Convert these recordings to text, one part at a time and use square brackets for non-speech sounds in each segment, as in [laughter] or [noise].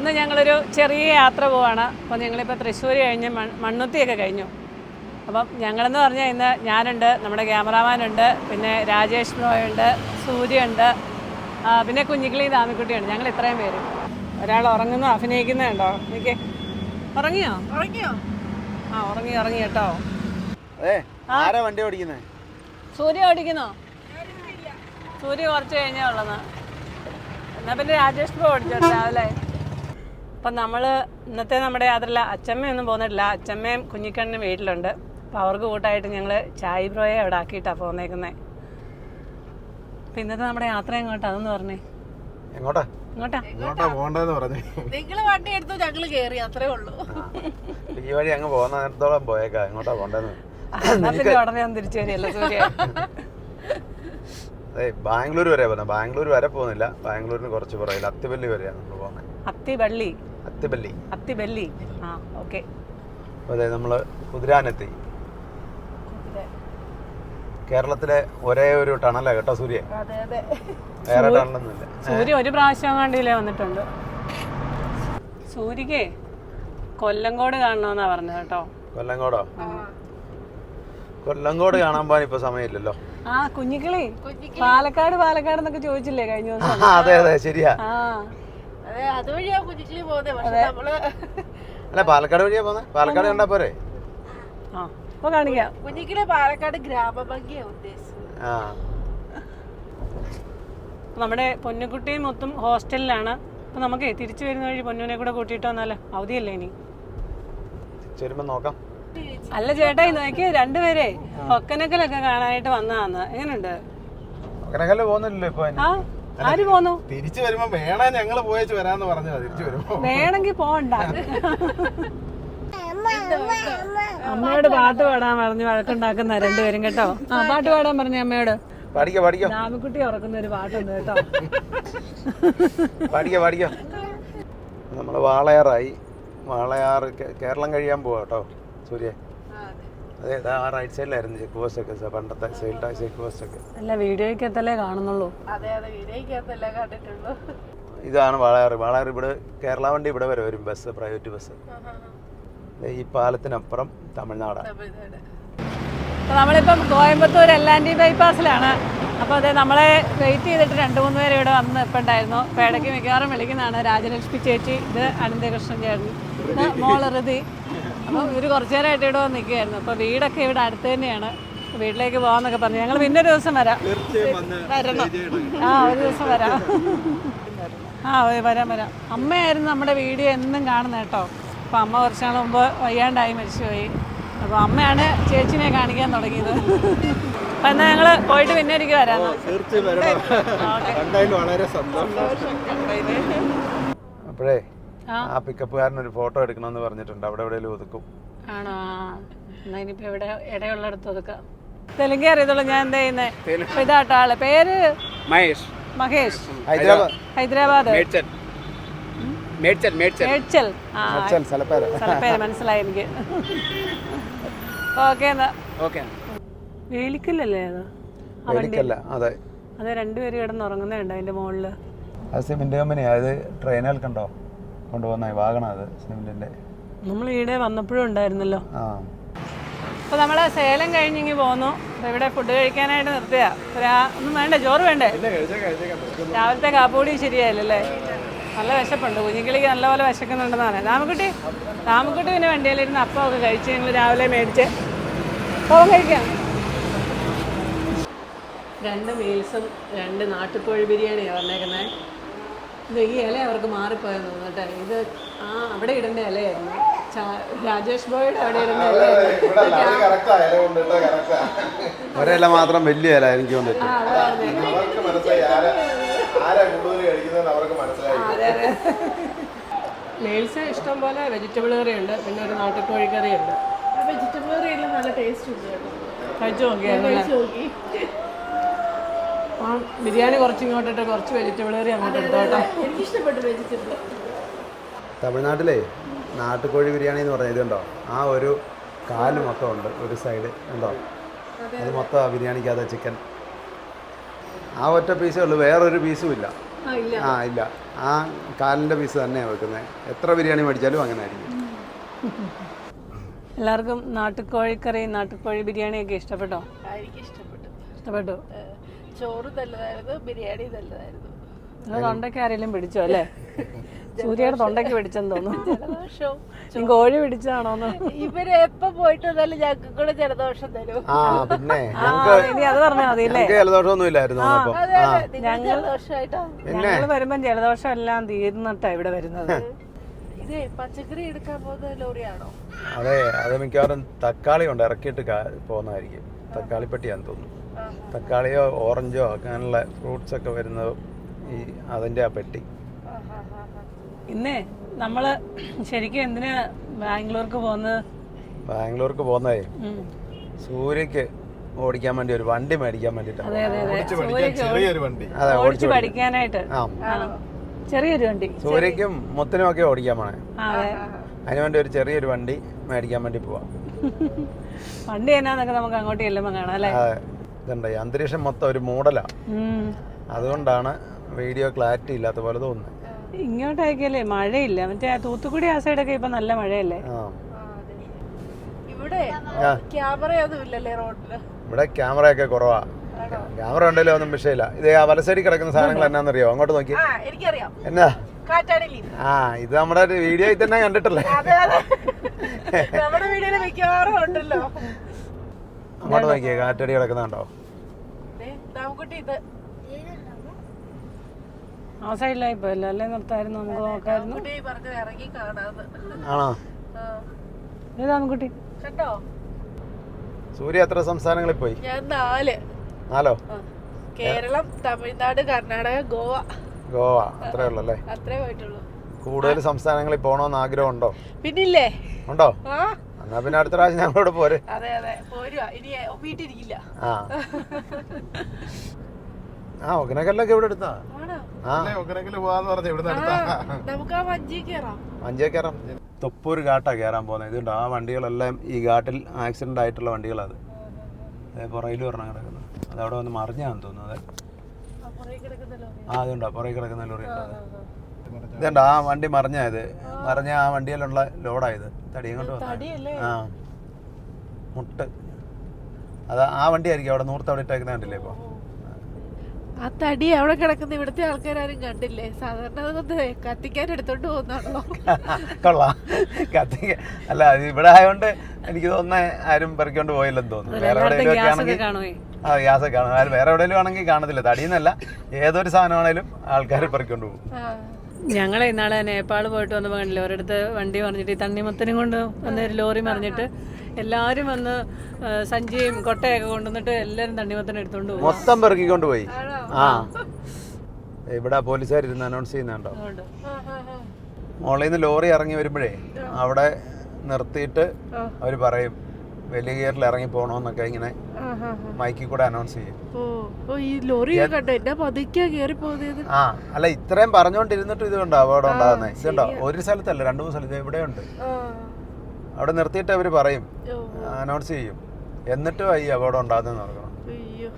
ഇന്ന് ഞങ്ങളൊരു ചെറിയ യാത്ര പോവാണ്. അപ്പോൾ ഞങ്ങളിപ്പോൾ തൃശ്ശൂർ കഴിഞ്ഞ് മൺ- മണ്ണുത്തിയൊക്കെ കഴിഞ്ഞു. അപ്പം ഞങ്ങളെന്ന് പറഞ്ഞാൽ ഇന്ന് ഞാനുണ്ട് നമ്മുടെ ക്യാമറാമാനുണ്ട് പിന്നെ രാജേഷ് റോയ് ഉണ്ട് സൂര്യ ഉണ്ട് പിന്നെ കുഞ്ഞിക്കിളി ദാമിക്കുട്ടിയുണ്ട്. ഞങ്ങൾ ഇത്രയും പേര്. ഒരാൾ ഉറങ്ങുന്നു അഭിനയിക്കുന്നുണ്ടോ എനിക്ക് ഉറങ്ങിയോ? ഉറങ്ങിയോ? ആ ഉറങ്ങി ഉറങ്ങി കേട്ടോ. ആരാ വണ്ടി ഓടിക്കുന്നേ? സൂര്യ ഓടിക്കുന്നോ? സൂര്യ കുറച്ച് കഴിഞ്ഞേ ഉള്ളത് എന്നാ പിന്നെ രാജേഷ് ബ്രോ ഓടിച്ചോ രാവിലെ? അപ്പം നമ്മൾ ഇന്നത്തെ നമ്മുടെ യാത്രയില്ല അച്ചമ്മയൊന്നും പോന്നിട്ടില്ല അച്ചമ്മയും കുഞ്ഞിക്കണ്ണനും വീട്ടിലുണ്ട്. അപ്പോൾ അവർക്ക് കൂട്ടായിട്ട് ഞങ്ങൾ ചായ് ബ്രോയെ അവിടെ ആക്കിയിട്ടാണ് പോന്നേക്കുന്നത് അപ്പം ഇന്നത്തെ നമ്മുടെ യാത്ര എങ്ങോട്ടാ? അതെന്ന് പറഞ്ഞേ. എങ്ങോട്ടാ? പോണ്ടെന്ന് പറഞ്ഞു. നിങ്ങൾ വണ്ടി എടുത്തു അത്രേ ഉള്ളൂ. ഈ വഴി അങ്ങ് പോയേക്കാ. എങ്ങോട്ടാ പോണ്ടെന്ന് എന്നാ പിന്നെ ഉടനെ ഒന്ന് തിരിച്ചു വരികയല്ലോ സൂര്യ? അതെ ബാംഗ്ലൂർ വരെ പോകുന്നത് ബാംഗ്ലൂർ വരെ പോകുന്നില്ല. ബാംഗ്ലൂരിന് കുറച്ച് പുറകിൽ അത്തിപ്പല്ലി വരെയാണ് നമ്മൾ പോകുന്നത് അത്തിവള്ളി അത്തിപ്പല്ലി അത്തിബല്ലി. ആ ഓക്കെ. അതെ നമ്മൾ കുതിരാനെത്തി. കേരളത്തിലെ ഒരേ ഒരു ടണലാ കേട്ടോ സൂര്യ അതെ അതെ. വേറെ ടണലൊന്നുമില്ല. സൂര്യ ഒരു പ്രാവശ്യം കണ്ടില്ലേ വന്നിട്ടുണ്ട്? സൂര്യക്ക് കൊല്ലങ്കോട് കാണണമെന്നാ പറഞ്ഞത് കേട്ടോ. കൊല്ലങ്കോടോ? കൊല്ലങ്കോട് കാണാൻ പോകാൻ ഇപ്പൊ സമയമില്ലല്ലോ. ആ കുഞ്ഞിക്കിളി. പാലക്കാട് പാലക്കാട് എന്നൊക്കെ ചോദിച്ചില്ലേ കഴിഞ്ഞ ദിവസം? ആ, അതെ അതെ ശരിയാ. അല്ല പാലക്കാട് വഴിയാ പോന്നെ? പാലക്കാട് കണ്ടാ പോരെ? ആ അപ്പൊ കാണിക്കാം. കുഞ്ഞിക്കിളി പാലക്കാട് ഗ്രാമഭംഗിയാ ഉദ്ദേശിച്ചത്. ആ. നമ്മുടെ പൊന്നുകുട്ടിയും മൊത്തം ഹോസ്റ്റലിലാണ്. അപ്പൊ നമുക്ക് തിരിച്ചു വരുന്ന വഴി പൊന്നുവിനെ കൂടെ കൂട്ടിയിട്ട് വന്നാലോ അവധിയല്ലേ ഇനി? നോക്കാം. അല്ല ചേട്ടാ നോക്കി രണ്ടുപേരെ ഒക്കനക്കലൊക്കെ കാണാനായിട്ട് വന്നതാന്ന്. എങ്ങനെയുണ്ട് അങ്ങനെയൊക്കെ പോകുന്നില്ലല്ലോ ഇപ്പൊ ആ ആര് പോന്നു? തിരിച്ചു വരുമ്പോ വേണ ഞങ്ങൾ പോയച്ചു വരാന്ന് പറഞ്ഞതാ തിരിച്ചു വരുമ്പോ. വേണമെങ്കിൽ പോണ്ട അമ്മയോട് പാട്ട് പാടാൻ പറഞ്ഞു വഴക്കുണ്ടാക്കുന്ന രണ്ടുപേരും കേട്ടോ. ആ പാട്ട് പാടാൻ പറഞ്ഞു അമ്മയോട്. പഠിക്കോ പഠിക്കോ രാമക്കുട്ടി ഉറക്കുന്ന ഒരു പാട്ടുണ്ട് കേട്ടോ. പഠിക്കോ പഠിക്കോ നമ്മൾ വാളയാറായി. വാളയാറ് കേരളം കഴിയാൻ പോവാട്ടോ സൂര്യ. അതെ ആ റൈറ്റ് സൈഡിലായിരുന്നു ചെക്ക് പോസ്റ്റ് ഒക്കെ സ- പണ്ടത്തെ സൈഡ് ചെക്ക് പോസ്റ്റ് ഒക്കെ. അല്ല വീഡിയോയ്ക്കകത്തല്ലേ കാണുന്നുള്ളൂ. അതെ അതെ വീഡിയോയ്ക്കകത്തല്ലേ കണ്ടിട്ടുള്ളൂ. ഇതാണ് വാളയാറ്. വാളയാറ് ഇവിടെ കേരള വണ്ടി ഇവിടെ വരെ വരും ബസ് പ്രൈവറ്റ് ബസ് ഈ പാലത്തിനപ്പുറം തമിഴ്നാടാണ് നമ്മളിപ്പം കോയമ്പത്തൂർ എല്ലാൻഡി ബൈപ്പാസിലാണ് അപ്പോൾ അതെ നമ്മളെ വെയിറ്റ് ചെയ്തിട്ട് രണ്ട് മൂന്ന് പേര് ഇവിടെ വന്ന് ഇപ്പം ഉണ്ടായിരുന്നു. അപ്പോൾ ഇടയ്ക്ക് മിക്കവാറും വിളിക്കുന്നതാണ്. രാജലക്ഷ്മി ചേച്ചി ഇത് അനന്തകൃഷ്ണൻ ചേട്ടൻ. മോൾ ഋതി. അപ്പോൾ ഇവർ കുറച്ച് നേരമായിട്ട് ഇവിടെ വന്ന് നിൽക്കുകയായിരുന്നു. അപ്പോൾ വീടൊക്കെ ഇവിടെ അടുത്ത് തന്നെയാണ്. വീട്ടിലേക്ക് പോകാമെന്നൊക്കെ പറഞ്ഞു. ഞങ്ങൾ പിന്നെ ഒരു ദിവസം വരാം. വരണം. ആ ഒരു ദിവസം വരാം. ആ വരാം വരാം. അമ്മയായിരുന്നു നമ്മുടെ വീഡിയോ എന്നും കാണുന്നത് കേട്ടോ. അപ്പോൾ അമ്മ കുറച്ച് നാൾ മുമ്പ് വയ്യാണ്ടായി മരിച്ചുപോയി. അപ്പോൾ അമ്മയാണ് ചേച്ചിനെ കാണിക്കാൻ തുടങ്ങിയത്. അപ്പം എന്നാൽ ഞങ്ങൾ പോയിട്ട് പിന്നെ ഒരിക്കൽ വരാം. തീർച്ചയായും വരണം. കണ്ടതിൽ വളരെ സന്തോഷം. അപ്പോഴേ ആ. പിക്കപ്പുകാരൻ ഒരു ഫോട്ടോ എടുക്കണമെന്ന് പറഞ്ഞിട്ടുണ്ട്. അവിടെ എവിടെയെങ്കിലും ഒതുക്കും. ആണോ? ഇനിയിപ്പോ ഇവിടെ ഇടയുള്ളടത്ത് ഒതുക്കാം. തെലുങ്കേ അറിയത്തുള്ളൂ. ഞാൻ എന്താ ചെയ്യുന്നത് ഇതാട്ടോ പേര്? മഹേഷ്. മഹേഷ്. ഹൈദരാബാദ്. മേഡ്ചൽ. സ്ഥലപ്പേര് മനസ്സിലായി എനിക്ക്. ഓക്കെ എന്നാ. വേലിക്കല്ലേ അത്? അതെ. അത് രണ്ടുപേര് കിടന്നുറങ്ങുന്നുണ്ടോ അതിന്റെ മുകളിൽ അത് സിമെന്റ് കമ്പനി അത് ട്രെയിനിൽ കണ്ടോ കൊണ്ടുപോകുന്ന വാഗണ അത് സിമെന്റിന്റെ. നമ്മൾ ഈടെ വന്നപ്പോഴും ഉണ്ടായിരുന്നല്ലോ. ആ. അപ്പൊ നമ്മൾ സേലം കഴിഞ്ഞിങ്ങി പോന്നു. അപ്പൊ ഇവിടെ ഫുഡ് കഴിക്കാനായിട്ട് നിർത്തിയ. ഒന്നും വേണ്ട? ചോറ് വേണ്ടേ? രാവിലത്തെ കാപ്പൂടി ശരിയായില്ലല്ലേ? നല്ല വിശപ്പുണ്ട്. കുഞ്ഞിക്കിളിക്ക് നല്ലപോലെ വിശക്കുന്നുണ്ടെന്നാണ് രാമക്കുട്ടി രാമക്കുട്ടി പിന്നെ വണ്ടിയിലിരുന്ന് അപ്പമൊക്കെ കഴിച്ച് ഞങ്ങൾ രാവിലെ മേടിച്ച് പോകാൻ കഴിക്കാം. രണ്ട് മീൽസും രണ്ട് നാട്ടുകോഴി ബിരിയാണിയാണ് പറഞ്ഞേക്കുന്നത് ഈ ഇല അവർക്ക് മാറിപ്പോയെന്ന് തോന്നട്ടെ ഇത് ആ അവിടെ ഇടേണ്ട ഇലയായിരുന്നു. രാജേഷ് ബോയുടെ അവിടെ ഇടേണ്ട ഇലയായിരുന്നു. ഒരേല മാത്രം വലിയ ഇല എനിക്ക്. മീൽസ് ഇഷ്ടം പോലെ വെജിറ്റബിൾ കറി ഉണ്ട് പിന്നെ ഒരു നാട്ടുകോഴി കറി ഉണ്ട് വെജിറ്റബിൾ കറി നല്ല ടേസ്റ്റ് ഉണ്ട് കേട്ടോ. കഴിച്ചു നോക്കിയായിരുന്നു നോക്കി. ആ ബിരിയാണി കുറച്ച് ഇങ്ങോട്ടിട്ട് കുറച്ച് വെജിറ്റബിൾ കറി അങ്ങോട്ട് എടുത്തോട്ടോ എനിക്കിഷ്ടപ്പെട്ടു വെജിറ്റബിൾ. തമിഴ്നാട്ടിലെ നാട്ടുകോഴി ബിരിയാണി എന്ന് പറഞ്ഞ ഇതുണ്ടോ? ആ ഒരു കാൽ മൊത്തം ഉണ്ട് ഒരു സൈഡ് ഉണ്ടോ? അത് മൊത്തം ബിരിയാണിക്കകത്ത് ചിക്കൻ ആ ഒറ്റ പീസേ ഉള്ളൂ വേറൊരു പീസും ഇല്ല. ആ ഇല്ല. ആ ഇല്ല. ആ കാലിന്റെ പീസ് തന്നെയാണ് വെക്കുന്നത് എത്ര ബിരിയാണി മേടിച്ചാലും അങ്ങനെ ആയിരിക്കും. എല്ലാവർക്കും നാട്ടുകോഴിക്കറി നാട്ടുകോഴി ബിരിയാണിയൊക്കെ ഇഷ്ടപ്പെട്ടോ? ഇഷ്ടപ്പെട്ടു. ചോറ് തല്ലതായിരുന്നു ബിരിയാണി തല്ലതായിരുന്നു. തൊണ്ടയ്ക്ക് ആരെങ്കിലും പിടിച്ചോ അല്ലേ? [laughs] സൂര്യയുടെ തൊണ്ടയ്ക്ക് പിടിച്ചെന്ന് തോന്നുന്നു. ജലദോഷവും നീ കോഴി പിടിച്ചാണോ ഇവർ എപ്പോ പോയിട്ട് വന്നാലും ഞങ്ങൾക്ക് കൂടെ ജലദോഷം തരും. ആ പിന്നെ ആ ഇനി അത് പറഞ്ഞാൽ മതി അല്ലേ? ഞങ്ങൾക്ക് ജലദോഷമൊന്നും ഇല്ലായിരുന്നു അപ്പം അതെ അതെ. നിങ്ങൾ ജലദോഷമായിട്ടാ ഞങ്ങൾ വരുമ്പം ജലദോഷം എല്ലാം തീർന്നിട്ടാ ഇവിടെ വരുന്നത്. ഇത് പച്ചക്കറി എടുക്കാൻ പോകുന്ന ലോറിയാണോ? അതെ അത് മിക്കവാറും തക്കാളി കൊണ്ട് ഇറക്കിയിട്ട് പോകുന്നതായിരിക്കും. തക്കാളിപ്പെട്ടിയാന്ന് തോന്നുന്നു. തക്കാളിയോ ഓറഞ്ചോ അങ്ങനെയുള്ള ഫ്രൂട്ട്സ് ഒക്കെ വരുന്നത് ഈ അതിന്റെ ആ പെട്ടി. ഇന്നേ നമ്മൾ ശരിക്കും എന്തിനാ ബാംഗ്ലൂർക്ക് പോകുന്നത്? ബാംഗ്ലൂർക്ക് പോകുന്നതേ സൂര്യക്ക് ഓടിക്കാൻ വേണ്ടി ഒരു വണ്ടി മേടിക്കാൻ വേണ്ടിട്ടാണ് അതെ അതെ അതെ. സൂര്യക്ക് ചെറിയൊരു വണ്ടി. അതെ ഓടിച്ച് പഠിക്കാനായിട്ട്. ആ. ചെറിയൊരു വണ്ടി. സൂര്യക്കും മുത്തിനും ഒക്കെ ഓടിക്കാൻ പോണേ. അതെ. അതിന് വേണ്ടി ഒരു ചെറിയൊരു വണ്ടി മേടിക്കാൻ വേണ്ടി പോവാം. [laughs] വണ്ടി എന്നാന്നൊക്കെ നമുക്ക് അങ്ങോട്ട് ചെല്ലുമ്പോൾ കാണാം അല്ലേ? അന്തരീക്ഷം മൊത്തം ഒരു മൂടലാണ്. അതുകൊണ്ടാണ് വീഡിയോ ക്ലാരിറ്റി ഇല്ലാത്ത പോലെ തോന്നുന്നത്. ഇങ്ങോട്ടേക്കല്ലേ? മഴയില്ല. മറ്റേ തൂത്തുക്കുടി ആ സൈഡൊക്കെ ഇപ്പൊ നല്ല മഴയല്ലേ? ഇവിടെ ക്യാമറ ക്യാമറയൊന്നും ഇല്ലല്ലേ റോഡിൽ ഇവിടെ ക്യാമറയൊക്കെ കുറവാ. ക്യാമറ ഉണ്ടല്ലോ ഒന്നും വിഷയമില്ല. ഇത് ആ വലസൈഡിൽ കിടക്കുന്ന സാധനങ്ങൾ എന്നാന്നറിയോ? അങ്ങോട്ട് നോക്കി എനിക്കറിയാം. എന്നാ? ആ ഇത് നമ്മുടെ വീഡിയോയിൽ തന്നെ കണ്ടിട്ടല്ലേ? അതെ അതെ. നമ്മുടെ വീഡിയോയിൽ മിക്കവാറും ഉണ്ടല്ലോ. അങ്ങോട്ട് നോക്കിയേ കാറ്റടി കിടക്കുന്നുണ്ടോ ദേ, ദാമുക്കുട്ടി ഇത്. ആ സൈഡിലായി പോയല്ലോ അല്ലേ നിർത്തായിരുന്നു നമുക്ക് നോക്കായിരുന്നു. ആണോ? ആ. ഏതാണ് കുട്ടി സൂര്യ എത്ര സംസ്ഥാനങ്ങളിൽ പോയി? ഞാൻ നാല്. നാലോ? കേരളം തമിഴ്നാട് കർണാടക ഗോവ. ഗോവ. അത്രേ ഉള്ളു അല്ലേ അത്രേ പോയിട്ടുള്ളൂ. കൂടുതൽ സംസ്ഥാനങ്ങളിൽ ആഗ്രഹം ഉണ്ടോ പിന്നില്ലേ? ഉണ്ടോ? എന്നാ പിന്നെ അടുത്ത പ്രാവശ്യം ഞങ്ങളോട് പോരെ. അതെ അതെ. പോരുവാ. ഇനി വീട്ടിരിക്കില്ല ആ. ആ ഒകനക്കല്ലൊക്കെ ഇവിടെ എടുത്താ. ആണോ? ആ. ഒക്കരെങ്കിലും പോവാന്ന് പറഞ്ഞു ഇവിടുന്ന് നമുക്ക് ആ വഞ്ചി കയറാം തൊപ്പൂര് ഘാട്ടാ കേറാൻ പോകുന്നത് ഇതുണ്ട് ആ വണ്ടികളെല്ലാം ഈ ഘാട്ടിൽ ആക്സിഡന്റ് ആയിട്ടുള്ള വണ്ടികളാണ് അതേ. പുറകിൽ പറഞ്ഞ കിടക്കുന്നത് അത് അവിടെ വന്ന് മറിഞ്ഞാന്ന് തോന്നുന്നത് ആ, അതുണ്ടോ പുറകെ കിടക്കുന്ന ലോറി ഉണ്ട്? അത് ഇതുണ്ട്? ആ വണ്ടി മറിഞ്ഞായത് മറിഞ്ഞ ആ വണ്ടിയിലുള്ള ലോഡായത് തടി കൊണ്ട്? വന്നത്. ആ. മുട്ട്. അത് ആ വണ്ടി ആയിരിക്കും അവിടെ നൂർത്ത് അവിടെ ഇട്ടേക്കുന്ന കണ്ടില്ലേ ഇപ്പോൾ ആ തടി അവിടെ കിടക്കുന്ന ഇവിടുത്തെ ആൾക്കാരും കണ്ടില്ലേ? സാധാരണ അതൊന്ന് കത്തിക്കാൻ എടുത്തോണ്ട് പോകുന്നാണല്ലോ [laughs] കൊള്ളാം. കത്തിക്ക അല്ല ഇവിടെ ആയതുകൊണ്ട് എനിക്ക് തോന്നുന്ന ആരും പെറുക്കൊണ്ട് പോയില്ലെന്ന് തോന്നുന്നു. വേറെ എവിടെയെങ്കിലും ആണെങ്കിൽ ആ ഗ്യാസ് ഒക്കെ കാണും. വേറെ എവിടെയെങ്കിലും ആണെങ്കിൽ കാണത്തില്ല. തടിയെന്നല്ല ഏതൊരു സാധനമാണേലും ആൾക്കാർ പറിക്കൊണ്ട് പോകും ഞങ്ങൾ ഇന്നാളെ നേപ്പാൾ പോയിട്ട് വന്നപ്പോൾ കണ്ടില്ല ഒരിടത്ത് വണ്ടി മറിഞ്ഞിട്ട് ഈ തണ്ണിമത്തനും കൊണ്ട് വന്ന ഒരു ലോറി മറിഞ്ഞിട്ട് എല്ലാവരും വന്ന് സഞ്ചിയും കൊട്ടയൊക്കെ കൊണ്ടുവന്നിട്ട് എല്ലാവരും തണ്ണിമത്തനം എടുത്തോണ്ട് പോകും മൊത്തം പെറുക്കിക്കൊണ്ട് പോയി. ആ. ഇവിടെ പോലീസുകാർ ഇരുന്ന് അനൗൺസ് ചെയ്യുന്നുണ്ടോ? മോളിൽ നിന്ന് ലോറി ഇറങ്ങി വരുമ്പോഴേ അവിടെ നിർത്തിയിട്ട് അവർ പറയും വലിയ ഗിയറിൽ ഇറങ്ങി പോകണമെന്നൊക്കെ ഇങ്ങനെ മൈക്കിൽ കൂടെ അനൗൺസ് ചെയ്യും. ഓ ഓ ഈ ലോറി ആ അല്ല ഇത്രയും പറഞ്ഞുകൊണ്ടിരുന്നിട്ട് ഇത് കണ്ടോ അപകടം ഉണ്ടാകുന്നത് ഇതുണ്ടോ ഒരു സ്ഥലത്തല്ല രണ്ടു മൂന്ന് സ്ഥലത്ത് എവിടെയുണ്ട് അവിടെ നിർത്തിയിട്ട് അവർ പറയും അനൗൺസ് ചെയ്യും. എന്നിട്ടും ഈ അപകടം ഉണ്ടാകുന്നതെന്ന് ഓർക്കണം. അയ്യോ.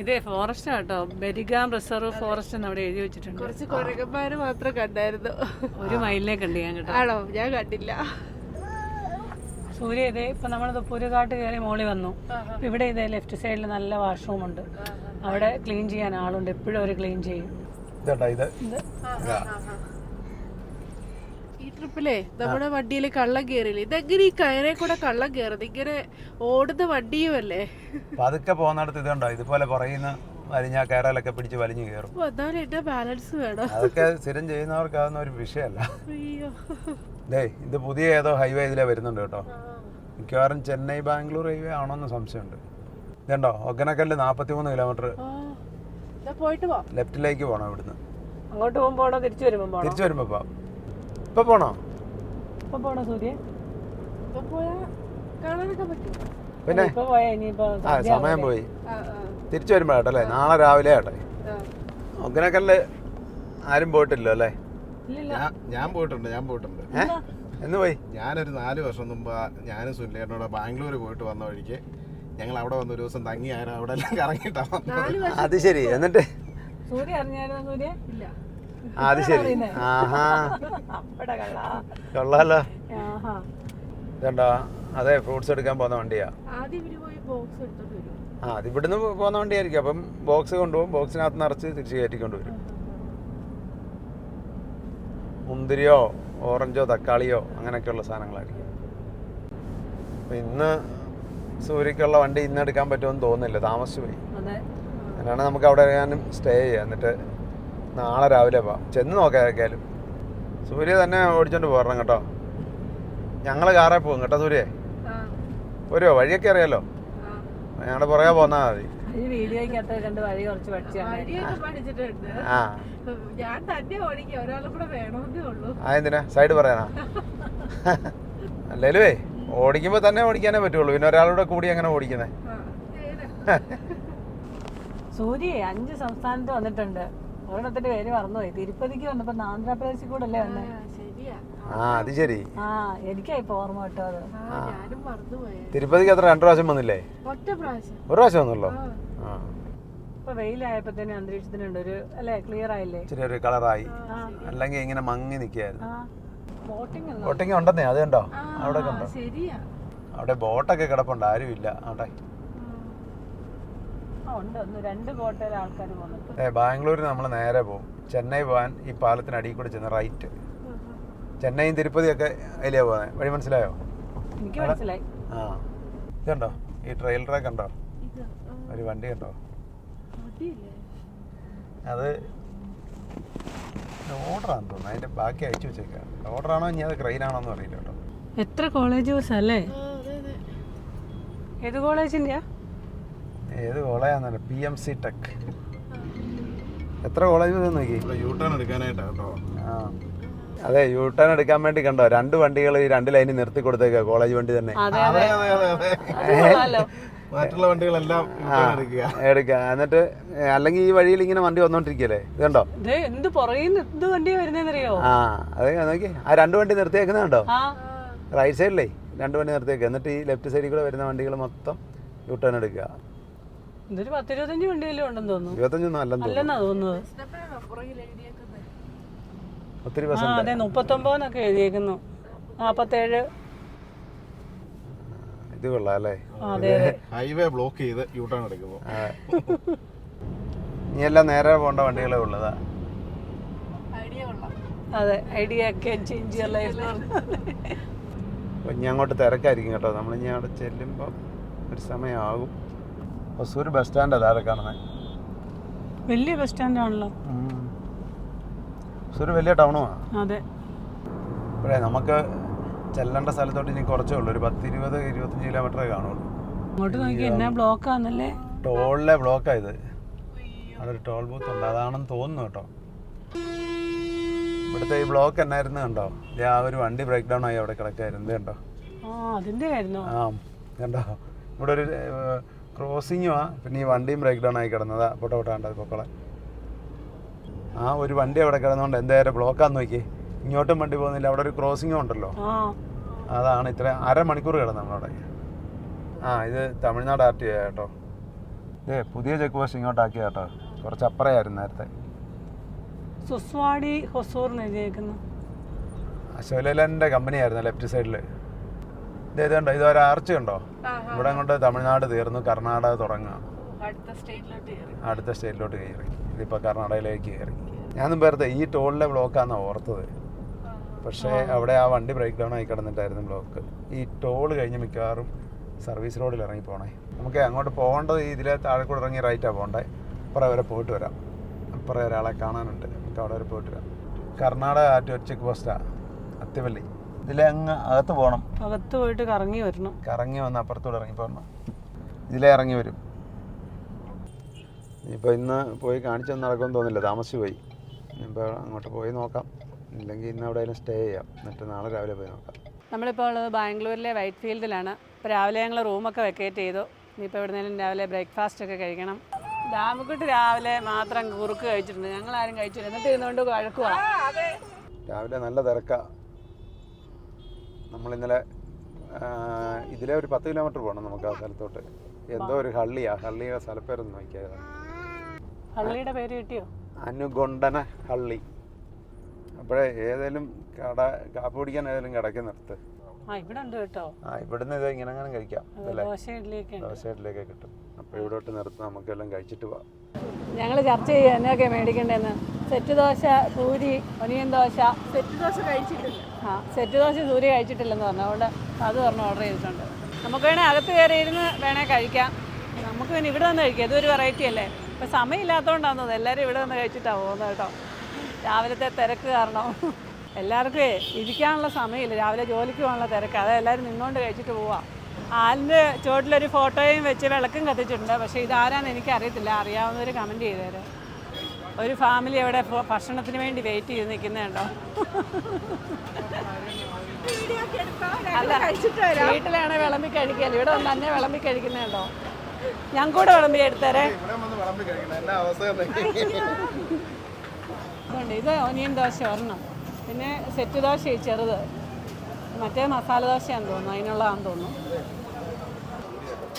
ഇതേ ഫോറസ്റ്റ് ആട്ടോ. ബെരിഗാം റിസർവ് ഫോറസ്റ്റ് എന്ന് അവിടെ എഴുതി വെച്ചിട്ടുണ്ട്. കുറച്ച് കുരങ്ങന്മാര് മാത്രം കണ്ടായിരുന്നു. ഒരു മൈലിനെ കണ്ടു ഞാൻ കേട്ടോ. ആണോ? ഞാൻ കണ്ടില്ല. സൂര്യ ഇതേ ഇപ്പൊ നമ്മൾ പുരുകാട്ട് കയറി മോളി വന്നു. ഇവിടെ ഇതേ ലെഫ്റ്റ് സൈഡിൽ നല്ല വാഷ്റൂം ഉണ്ട്. അവിടെ ക്ലീൻ ചെയ്യാൻ ആളുണ്ട്. എപ്പോഴും അവർ ക്ലീൻ ചെയ്യും. ഈ ട്രിപ്പിലെ നമ്മുടെ വണ്ടിയിൽ കള്ളം കയറില്ല ഇതെങ്ങനെ ഈ കയറെ കൂടെ കള്ളം കയറുന്നത്? ഇങ്ങനെ ഓടുന്ന വണ്ടിയും അല്ലേ പതുക്കെ പോകുന്നിടത്ത് ഇതുണ്ടോ? ഇതുപോലെ പറയുന്ന വലിഞ്ഞ കയറലൊക്കെ പിടിച്ച് വലിഞ്ഞു കയറും. ബാലൻസ് വേണം. അതൊക്കെ സ്ഥിരം ചെയ്യുന്നവർക്ക് അതൊന്നും ഒരു വിഷയമല്ല. ഇത് പുതിയ ഏതോ ഹൈവേ ഇതിലെ വരുന്നുണ്ട് കേട്ടോ. മിക്കവാറും ചെന്നൈ ബാംഗ്ലൂർ ഹൈവേ ആണോന്ന് സംശയമുണ്ട്. ഇതുണ്ടോ? ഒഗനക്കല്ല് നാൽപ്പത്തി മൂന്ന് കിലോമീറ്റർ പോയിട്ട് പോ ലെഫ്റ്റിലേക്ക് പോണോ ഇവിടുന്ന്. അങ്ങോട്ട് പോകുമ്പോൾ പോണോ തിരിച്ചു വരുമ്പോ പോണോ? തിരിച്ചു വരുമ്പോൾ പോ ഇപ്പൊ പോണോ? ഇപ്പൊ പോണോ സൂര്യ? പിന്നെ? ഇപ്പൊ പോയാ ഇനിയിപ്പോ ആ സമയം പോയി. തിരിച്ചു വരുമ്പോ വരുമ്പോഴാട്ടെ നാളെ രാവിലെ ആട്ടെ ഒഗനക്കല്ല് ആരും പോയിട്ടില്ലോ അല്ലേ? ഇല്ലില്ല. ഞാൻ- ഞാൻ പോയിട്ടുണ്ട് ഞാൻ പോയിട്ടുണ്ട്. ഏ? എന്ന് പോയി? ഞാനൊരു നാല് വർഷം മുമ്പ് ഞാനും സുനിലേട്ടനോട് ബാംഗ്ലൂർ പോയിട്ട് വന്ന വഴിക്ക് ഞങ്ങൾ അവിടെ വന്ന ഒരു ദിവസം തങ്ങി ആരും അവിടെ എല്ലാം കറങ്ങിയിട്ടാ വന്നത്. അത് ശരി. എന്നിട്ട്? സൂര്യ അറിഞ്ഞായിരുന്നു സൂര്യ? ഇല്ല. അത് ശരി. ആഹാ. അപ്പടെ കള്ള. കൊള്ളാലോ. ആഹാ. ഇതുണ്ടോ? അതെ ഫ്രൂട്ട്സ് എടുക്കാൻ പോകുന്ന വണ്ടിയാ. ആദ്യം ഇവർ പോയി ബോക്സ് എടുത്തോണ്ട് വരും. ആ അത് ഇവിടുന്ന് പോകുന്ന വണ്ടിയായിരിക്കും. അപ്പം ബോക്സ് കൊണ്ടുപോകും. ബോക്സിനകത്ത് നിറച്ച് തിരിച്ചു കയറ്റിക്കൊണ്ടുവരും മുന്തിരിയോ? ഓറഞ്ചോ തക്കാളിയോ അങ്ങനെയൊക്കെയുള്ള സാധനങ്ങളായിരിക്കും. അപ്പം ഇന്ന് സൂര്യക്കുള്ള വണ്ടി ഇന്ന് എടുക്കാൻ പറ്റുമെന്ന് തോന്നുന്നില്ല. താമസിച്ചു പോയി. അങ്ങനെയാണ് നമുക്ക് അവിടെ എങ്ങാനും സ്റ്റേ ചെയ്യാം എന്നിട്ട് നാളെ രാവിലെ പോവാം. ചെന്ന് നോക്കാം സൂര്യ തന്നെ ഓടിച്ചോണ്ട് പോരണം കേട്ടോ. ഞങ്ങൾ കാറേ പോകും കേട്ടോ സൂര്യേ? വരുമോ വഴിയൊക്കെ അറിയാലോ? ഞങ്ങളുടെ പുറകെ പോന്നാൽ മതി. ഈ വീഡിയോയ്ക്കകത്ത് കണ്ട് വഴി കുറച്ച് പഠിച്ചിട്ടുണ്ട്. ആ. ഞാൻ തന്നെ ഓടിക്കാം. ഒരാളും കൂടെ വേണമെന്നേ ഉള്ളൂ. അതെന്തിനാ സൈഡ് പറയാനാ? അല്ലേലുവേ ഓടിക്കുമ്പോൾ തന്നെ ഓടിക്കാനേ പറ്റുള്ളൂ. പിന്നെ ഒരാളുടെ കൂടി അങ്ങനെ ഓടിക്കുന്നേ? [laughs] സൂര്യ അഞ്ച് സംസ്ഥാനത്ത് വന്നിട്ടുണ്ട്. ഒരെണ്ണത്തിന്റെ പേര് മറന്നുപോയി. തിരുപ്പതിക്ക് വന്നപ്പോ ആന്ധ്രാപ്രദേശിൽ കൂടെ അല്ലേ വന്നേ? ആ, ശരിയാ. ആ അത് ശരി. ആ എനിക്കാ ഇപ്പൊ ഓർമ്മ കിട്ടോ അത് തിരുപ്പതിക്ക് അത്ര രണ്ടു പ്രാവശ്യം വന്നില്ലേ? ഒരു പ്രാവശ്യം വന്നല്ലോ? ഇപ്പൊ വെയിലായപ്പോ തന്നെ അന്തരീക്ഷത്തിനുണ്ട്. ഒരു അല്ലേ ക്ലിയർ ആയില്ലേ? ചെറിയൊരു ഒരു കളറായി. അല്ലെങ്കിൽ ഇങ്ങനെ മങ്ങി നിൽക്കുകയായിരുന്നു. ആ ബോട്ടിംഗ് ഉണ്ടെന്നേ അത് കണ്ടോ? അവിടെ കണ്ടോ? ശരിയാ. അവിടെ ബോട്ടൊക്കെ കിടപ്പുണ്ട് ആരുമില്ല. അവിടെ ആ ഉണ്ട് ഒന്ന് രണ്ട് ബോട്ടിൽ ആൾക്കാർ പോകുന്നുണ്ട് ഏ ബാംഗ്ലൂരിൽ നമ്മൾ നേരെ പോകും ചെന്നൈ പോകാൻ ഈ പാലത്തിന് അടിയിൽ കൂടെ ചെന്ന് റൈറ്റ്. ചെന്നൈയും തിരുപ്പതിയൊക്കെ അതിലേ പോകുന്നത് വഴി മനസ്സിലായോ? എനിക്ക് മനസ്സിലായി. ആ. ഇതുണ്ടോ? ഈ ട്രെയിലറെ കണ്ടോ ഉണ്ടോ? ആ, ഒരു വണ്ടി കണ്ടോ മതിയില്ലേ? അത് ഓർഡറാണെന്ന് തോന്നുന്നു. അതിന്റെ ബാക്കി അയച്ചു വെച്ചേക്കാം ഓർഡറാണോ ഇനി അത് ക്രെയിനാണോ ആണോന്ന് അറിയില്ല കേട്ടോ. എത്ര കോളേജ് ബസ് അല്ലേ? ഏത് കോളേജിന്റെയാ ഏത് കോളേജാന്നല്ല പി എം സി ടെക് എത്ര കോളേജ് നോക്കി? എടുക്കാനായിട്ടാ കേട്ടോ. ആ. അതെ യൂ ടേൺ എടുക്കാൻ വേണ്ടി കണ്ടോ? രണ്ട് വണ്ടികൾ ഈ രണ്ട് ലൈനിൽ നിർത്തി കൊടുത്തേക്ക കോളേജ് വണ്ടി തന്നെ. അതെ അതെ അതെ. അതെ അതെ മറ്റുള്ള വണ്ടികളെല്ലാം എടുക്കുക. എന്നിട്ട് അല്ലെങ്കിൽ ഈ വഴിയിൽ ഇങ്ങനെ വണ്ടി വന്നോണ്ടിരിക്കല്ലേ? ഇത് കണ്ടോ? ഇത് എന്ത് എന്ത് വണ്ടിയാ വരുന്നറിയോ ആ അതെ നോക്കി. ആ രണ്ട് വണ്ടി നിർത്തിയേക്കുന്നുണ്ടോ ആ. റൈറ്റ് സൈഡിലേ രണ്ട് വണ്ടി നിർത്തിയേക്കുക. എന്നിട്ട് ഈ ലെഫ്റ്റ് സൈഡിൽ കൂടെ വരുന്ന വണ്ടികൾ മൊത്തം യൂ ടേൺ എടുക്കുക. ഇതൊരു പത്തിരുപത്തഞ്ച് വണ്ടിയെല്ലാം ഉണ്ടെന്ന് തോന്നുന്നു. ഇരുപത്തഞ്ചൊന്നും അല്ലെന്ന് തോന്നുന്നു. അല്ലെന്നാ തോന്നുന്നത്. ഒത്തിരി ആ അതെ മുപ്പത്തൊമ്പതെന്നൊക്കെ എഴുതിയേക്കുന്നു. നാപ്പത്തേഴ്. ഇത് കൊള്ളാല്ലേ അതെ അതെ. ഹൈവേ ബ്ലോക്ക് ചെയ്ത് യൂ ടേൺ എടുക്കുമ്പോൾ ഇനി എല്ലാം നേരെ പോണ്ട വണ്ടികളെ ഉള്ളതാ. ഐഡിയ കൊള്ളാം അതെ ഐഡിയ ഒക്കെ ചേഞ്ച് ചെയ്യാൻ ഇനി അങ്ങോട്ട് തിരക്കായിരിക്കും കേട്ടോ. നമ്മൾ ഇനി അവിടെ ചെല്ലുമ്പോൾ ഒരു സമയമാകും. ഹൊസൂർ ബസ് സ്റ്റാൻഡ് അതാ കാണുന്നത് വലിയ ബസ് സ്റ്റാൻഡ് ആണല്ലോ ഹൊസൂർ വലിയ ടൗണുമാണ് അതെ. ഇവിടെ നമുക്ക് ചെല്ലേണ്ട സ്ഥലത്തോട്ട് ഇനി കുറച്ചേ ഉള്ളൂ. ഒരു പത്ത് ഇരുപത് ഇരുപത്തഞ്ച് കിലോമീറ്ററേ കാണുള്ളൂ. അങ്ങോട്ട് നോക്കി എന്നാ ബ്ലോക്ക് ആണല്ലേ ടോളിലെ അവിടെ ഒരു ടോൾ ബൂത്ത് ഉണ്ട്. അതാണെന്ന് തോന്നുന്നു കേട്ടോ. ഇവിടുത്തെ ഈ ബ്ലോക്ക് എന്നായിരുന്നു കണ്ടോ? ആ ഒരു വണ്ടി ബ്രേക്ക് ഡൗൺ ആയി അവിടെ കിടക്കായിരുന്നു. കണ്ടോ? ആ അതിന്റെ ആയിരുന്നു? ആ കണ്ടോ? ഇവിടെ ഒരു ക്രോസിങ്ങും ആ പിന്നെ ഈ വണ്ടിയും ബ്രേക്ക് ഡൗൺ ആയി കിടന്നതാ. പൊട്ടോ പൊട്ടാണ്ടത് പൊക്കളെ ആ ഒരു വണ്ടി അവിടെ കിടന്നുകൊണ്ട് എന്തായാലും ബ്ലോക്കാന്ന് നോക്കി ഇങ്ങോട്ടും വണ്ടി പോകുന്നില്ല. അവിടെ ഒരു ക്രോസിങ്ങും ഉണ്ടല്ലോ. അതാണ് ഇത്ര അരമണിക്കൂർ കിടന്നു നമ്മളവിടെ ആ ഇത് തമിഴ്നാട് ആർ ടി കേട്ടോ. ഇതേ പുതിയ ചെക്ക് പോസ്റ്റ് ഇങ്ങോട്ടാക്കിയ കേട്ടോ. കുറച്ച് അപ്പറയായിരുന്നു നേരത്തെ. സുസ്വാടി ഹൊസൂർ അശോകലേലന്റെ കമ്പനിയായിരുന്നു ലെഫ്റ്റ് സൈഡിൽ ഇത് ഇതൊരു കണ്ടോ ഇത് ഒരു ആർച്ച് കണ്ടോ ആ, ഇവിടെ അങ്ങോട്ട് തമിഴ്നാട് തീർന്നു കർണാടക തുടങ്ങാം അടുത്ത സ്റ്റേറ്റിലോട്ട് കയറി. അടുത്ത സ്റ്റേറ്റിലോട്ട് കേറി ഇതിപ്പോൾ കർണാടകയിലേക്ക് കയറി. ഞാനും വെറുതെ ഈ ടോളിലെ ബ്ലോക്കാന്ന് ഓർത്തത്. പക്ഷേ അവിടെ ആ വണ്ടി ബ്രേക്ക് ഡൗൺ ആയി കിടന്നിട്ടായിരുന്നു ബ്ലോക്ക്. ഈ ടോൾ കഴിഞ്ഞ് മിക്കവാറും സർവീസ് റോഡിൽ ഇറങ്ങി പോണേ. നമുക്ക് അങ്ങോട്ട് പോകേണ്ടത് ഇതിലെ താഴെ കൂടെ ഇറങ്ങി റൈറ്റാണ് പോകണ്ടേ. അപ്പുറം വരെ പോയിട്ട് വരാം. അപ്പുറം ഒരാളെ കാണാനുണ്ട്. നമുക്ക് അവിടെ വരെ പോയിട്ട് വരാം. കർണാടക ആറ്റ് ചെക്ക് പോസ്റ്റാണ് അത്തിവല്ലി. ഇതിലെ അങ്ങ് അകത്ത് പോകണം അകത്ത് പോയിട്ട് കറങ്ങി വരണം. കറങ്ങി വന്ന് അപ്പുറത്തൂടെ ഇറങ്ങി പോകണം ഇതിലേ ഇറങ്ങി വരും. ഇനിയിപ്പോൾ ഇന്ന് പോയി കാണിച്ചൊന്നും നടക്കുമെന്ന് തോന്നില്ല താമസിച്ച് പോയി. ഇനിയിപ്പോൾ അങ്ങോട്ട് പോയി നോക്കാം. ഇല്ലെങ്കിൽ ഇന്ന് എവിടെയെങ്കിലും സ്റ്റേ ചെയ്യാം. എന്നിട്ട് നാളെ രാവിലെ പോയി നോക്കാം. നമ്മളിപ്പോൾ ഉള്ളത് ബാംഗ്ലൂരിലെ വൈറ്റ് ഫീൽഡിലാണ് ഇപ്പോൾ രാവിലെ ഞങ്ങൾ റൂമൊക്കെ വെക്കേറ്റ് ചെയ്തു. ഇനിയിപ്പോൾ എവിടുന്നേലും രാവിലെ ബ്രേക്ക്ഫാസ്റ്റ് ഒക്കെ കഴിക്കണം. ഡാമുക്കുട്ടി രാവിലെ മാത്രം കുറുക്ക് കഴിച്ചിട്ടുണ്ട്. ഞങ്ങൾ ആരും കഴിച്ചില്ല. എന്നിട്ട് ഇരുന്നുകൊണ്ട് വഴക്കുവാ രാവിലെ നല്ല തിരക്കാണ് നമ്മളിന്നലെ ഇന്നലെ ഇതിലെ ഒരു പത്ത് കിലോമീറ്റർ പോകണം നമുക്ക് ആ സ്ഥലത്തോട്ട്. എന്തോ ഒരു ഹള്ളിയാ. ഹള്ളിയുടെ സ്ഥലപ്പേരൊന്നും നോക്കിയത് ഹള്ളിയുടെ പേര് കിട്ടിയോ? അനുഗൊണ്ടന ഹള്ളി. അപ്പോഴേ ഏതേലും കട കാപ്പി കുടിക്കാൻ ഏതെങ്കിലും കടയ്ക്ക് നിർത്ത്. ആ ഇവിടെ ഉണ്ട് കേട്ടോ. ആ ഇവിടുന്ന് ഇത് ഇങ്ങനെ അങ്ങനെ കഴിക്കാം ദോശ ഇഡ്ഡലിയൊക്കെ കിട്ടും. അപ്പോൾ ഇവിടോട്ട് നിർത്ത് നമുക്കെല്ലാം കഴിച്ചിട്ട് പോവാം. ഞങ്ങൾ ചർച്ച ചെയ്യുക എന്നൊക്കെ മേടിക്കണ്ടേന്ന്. Set dosa puri onion dosa. Set dosa കഴിച്ചിട്ടില്ല. സെറ്റ് ദോശ സൂര്യ കഴിച്ചിട്ടില്ലെന്ന് പറഞ്ഞു. അതുകൊണ്ട് അത് പറഞ്ഞ് ഓർഡർ ചെയ്തിട്ടുണ്ട്. നമുക്ക് വേണേൽ അകത്ത് കയറി ഇരുന്ന് വേണേൽ കഴിക്കാം. നമുക്ക് പിന്നെ ഇവിടെ വന്ന് കഴിക്കാം. ഇതൊരു വെറൈറ്റി അല്ലേ? ഇപ്പം സമയമില്ലാത്തതുകൊണ്ടാണ് എല്ലാവരും ഇവിടെ വന്ന് കഴിച്ചിട്ടാണ് പോകുന്നത് കേട്ടോ. രാവിലത്തെ തിരക്ക് കാരണം. എല്ലാവർക്കും ഇരിക്കാനുള്ള സമയമില്ല. രാവിലെ ജോലിക്ക് പോകാനുള്ള തിരക്ക്. അത് എല്ലാവരും നിന്നുകൊണ്ട് കഴിച്ചിട്ട് പോവാം. ആലിന്റെ ചുവട്ടിലൊരു ഫോട്ടോയും വെച്ച് വിളക്കും കത്തിച്ചിട്ടുണ്ട്. പക്ഷേ ഇതാരാന്ന് എനിക്കറിയത്തില്ല. അറിയാവുന്നവർ കമന്റ് ചെയ്തേര്. ഒരു ഫാമിലി അവിടെ ഭക്ഷണത്തിന് വേണ്ടി വെയിറ്റ് ചെയ്ത് നിൽക്കുന്നുണ്ടോ? അല്ല വീട്ടിലാണ് വിളമ്പി കഴിക്കാൻ ഇവിടെ വന്ന് തന്നെ വിളമ്പി കഴിക്കുന്നുണ്ടോ? ഞാൻ കൂടെ വിളമ്പി എടുത്തേരെ. ഇതുണ്ട്. ഇത് ഒനിയൻ ദോശ ഒരെണ്ണം. പിന്നെ സെറ്റ് ദോശ ചെറുത്. മറ്റേ മസാല ദോശയാന്ന് തോന്നുന്നു. അതിനുള്ളതാന്ന് തോന്നുന്നു.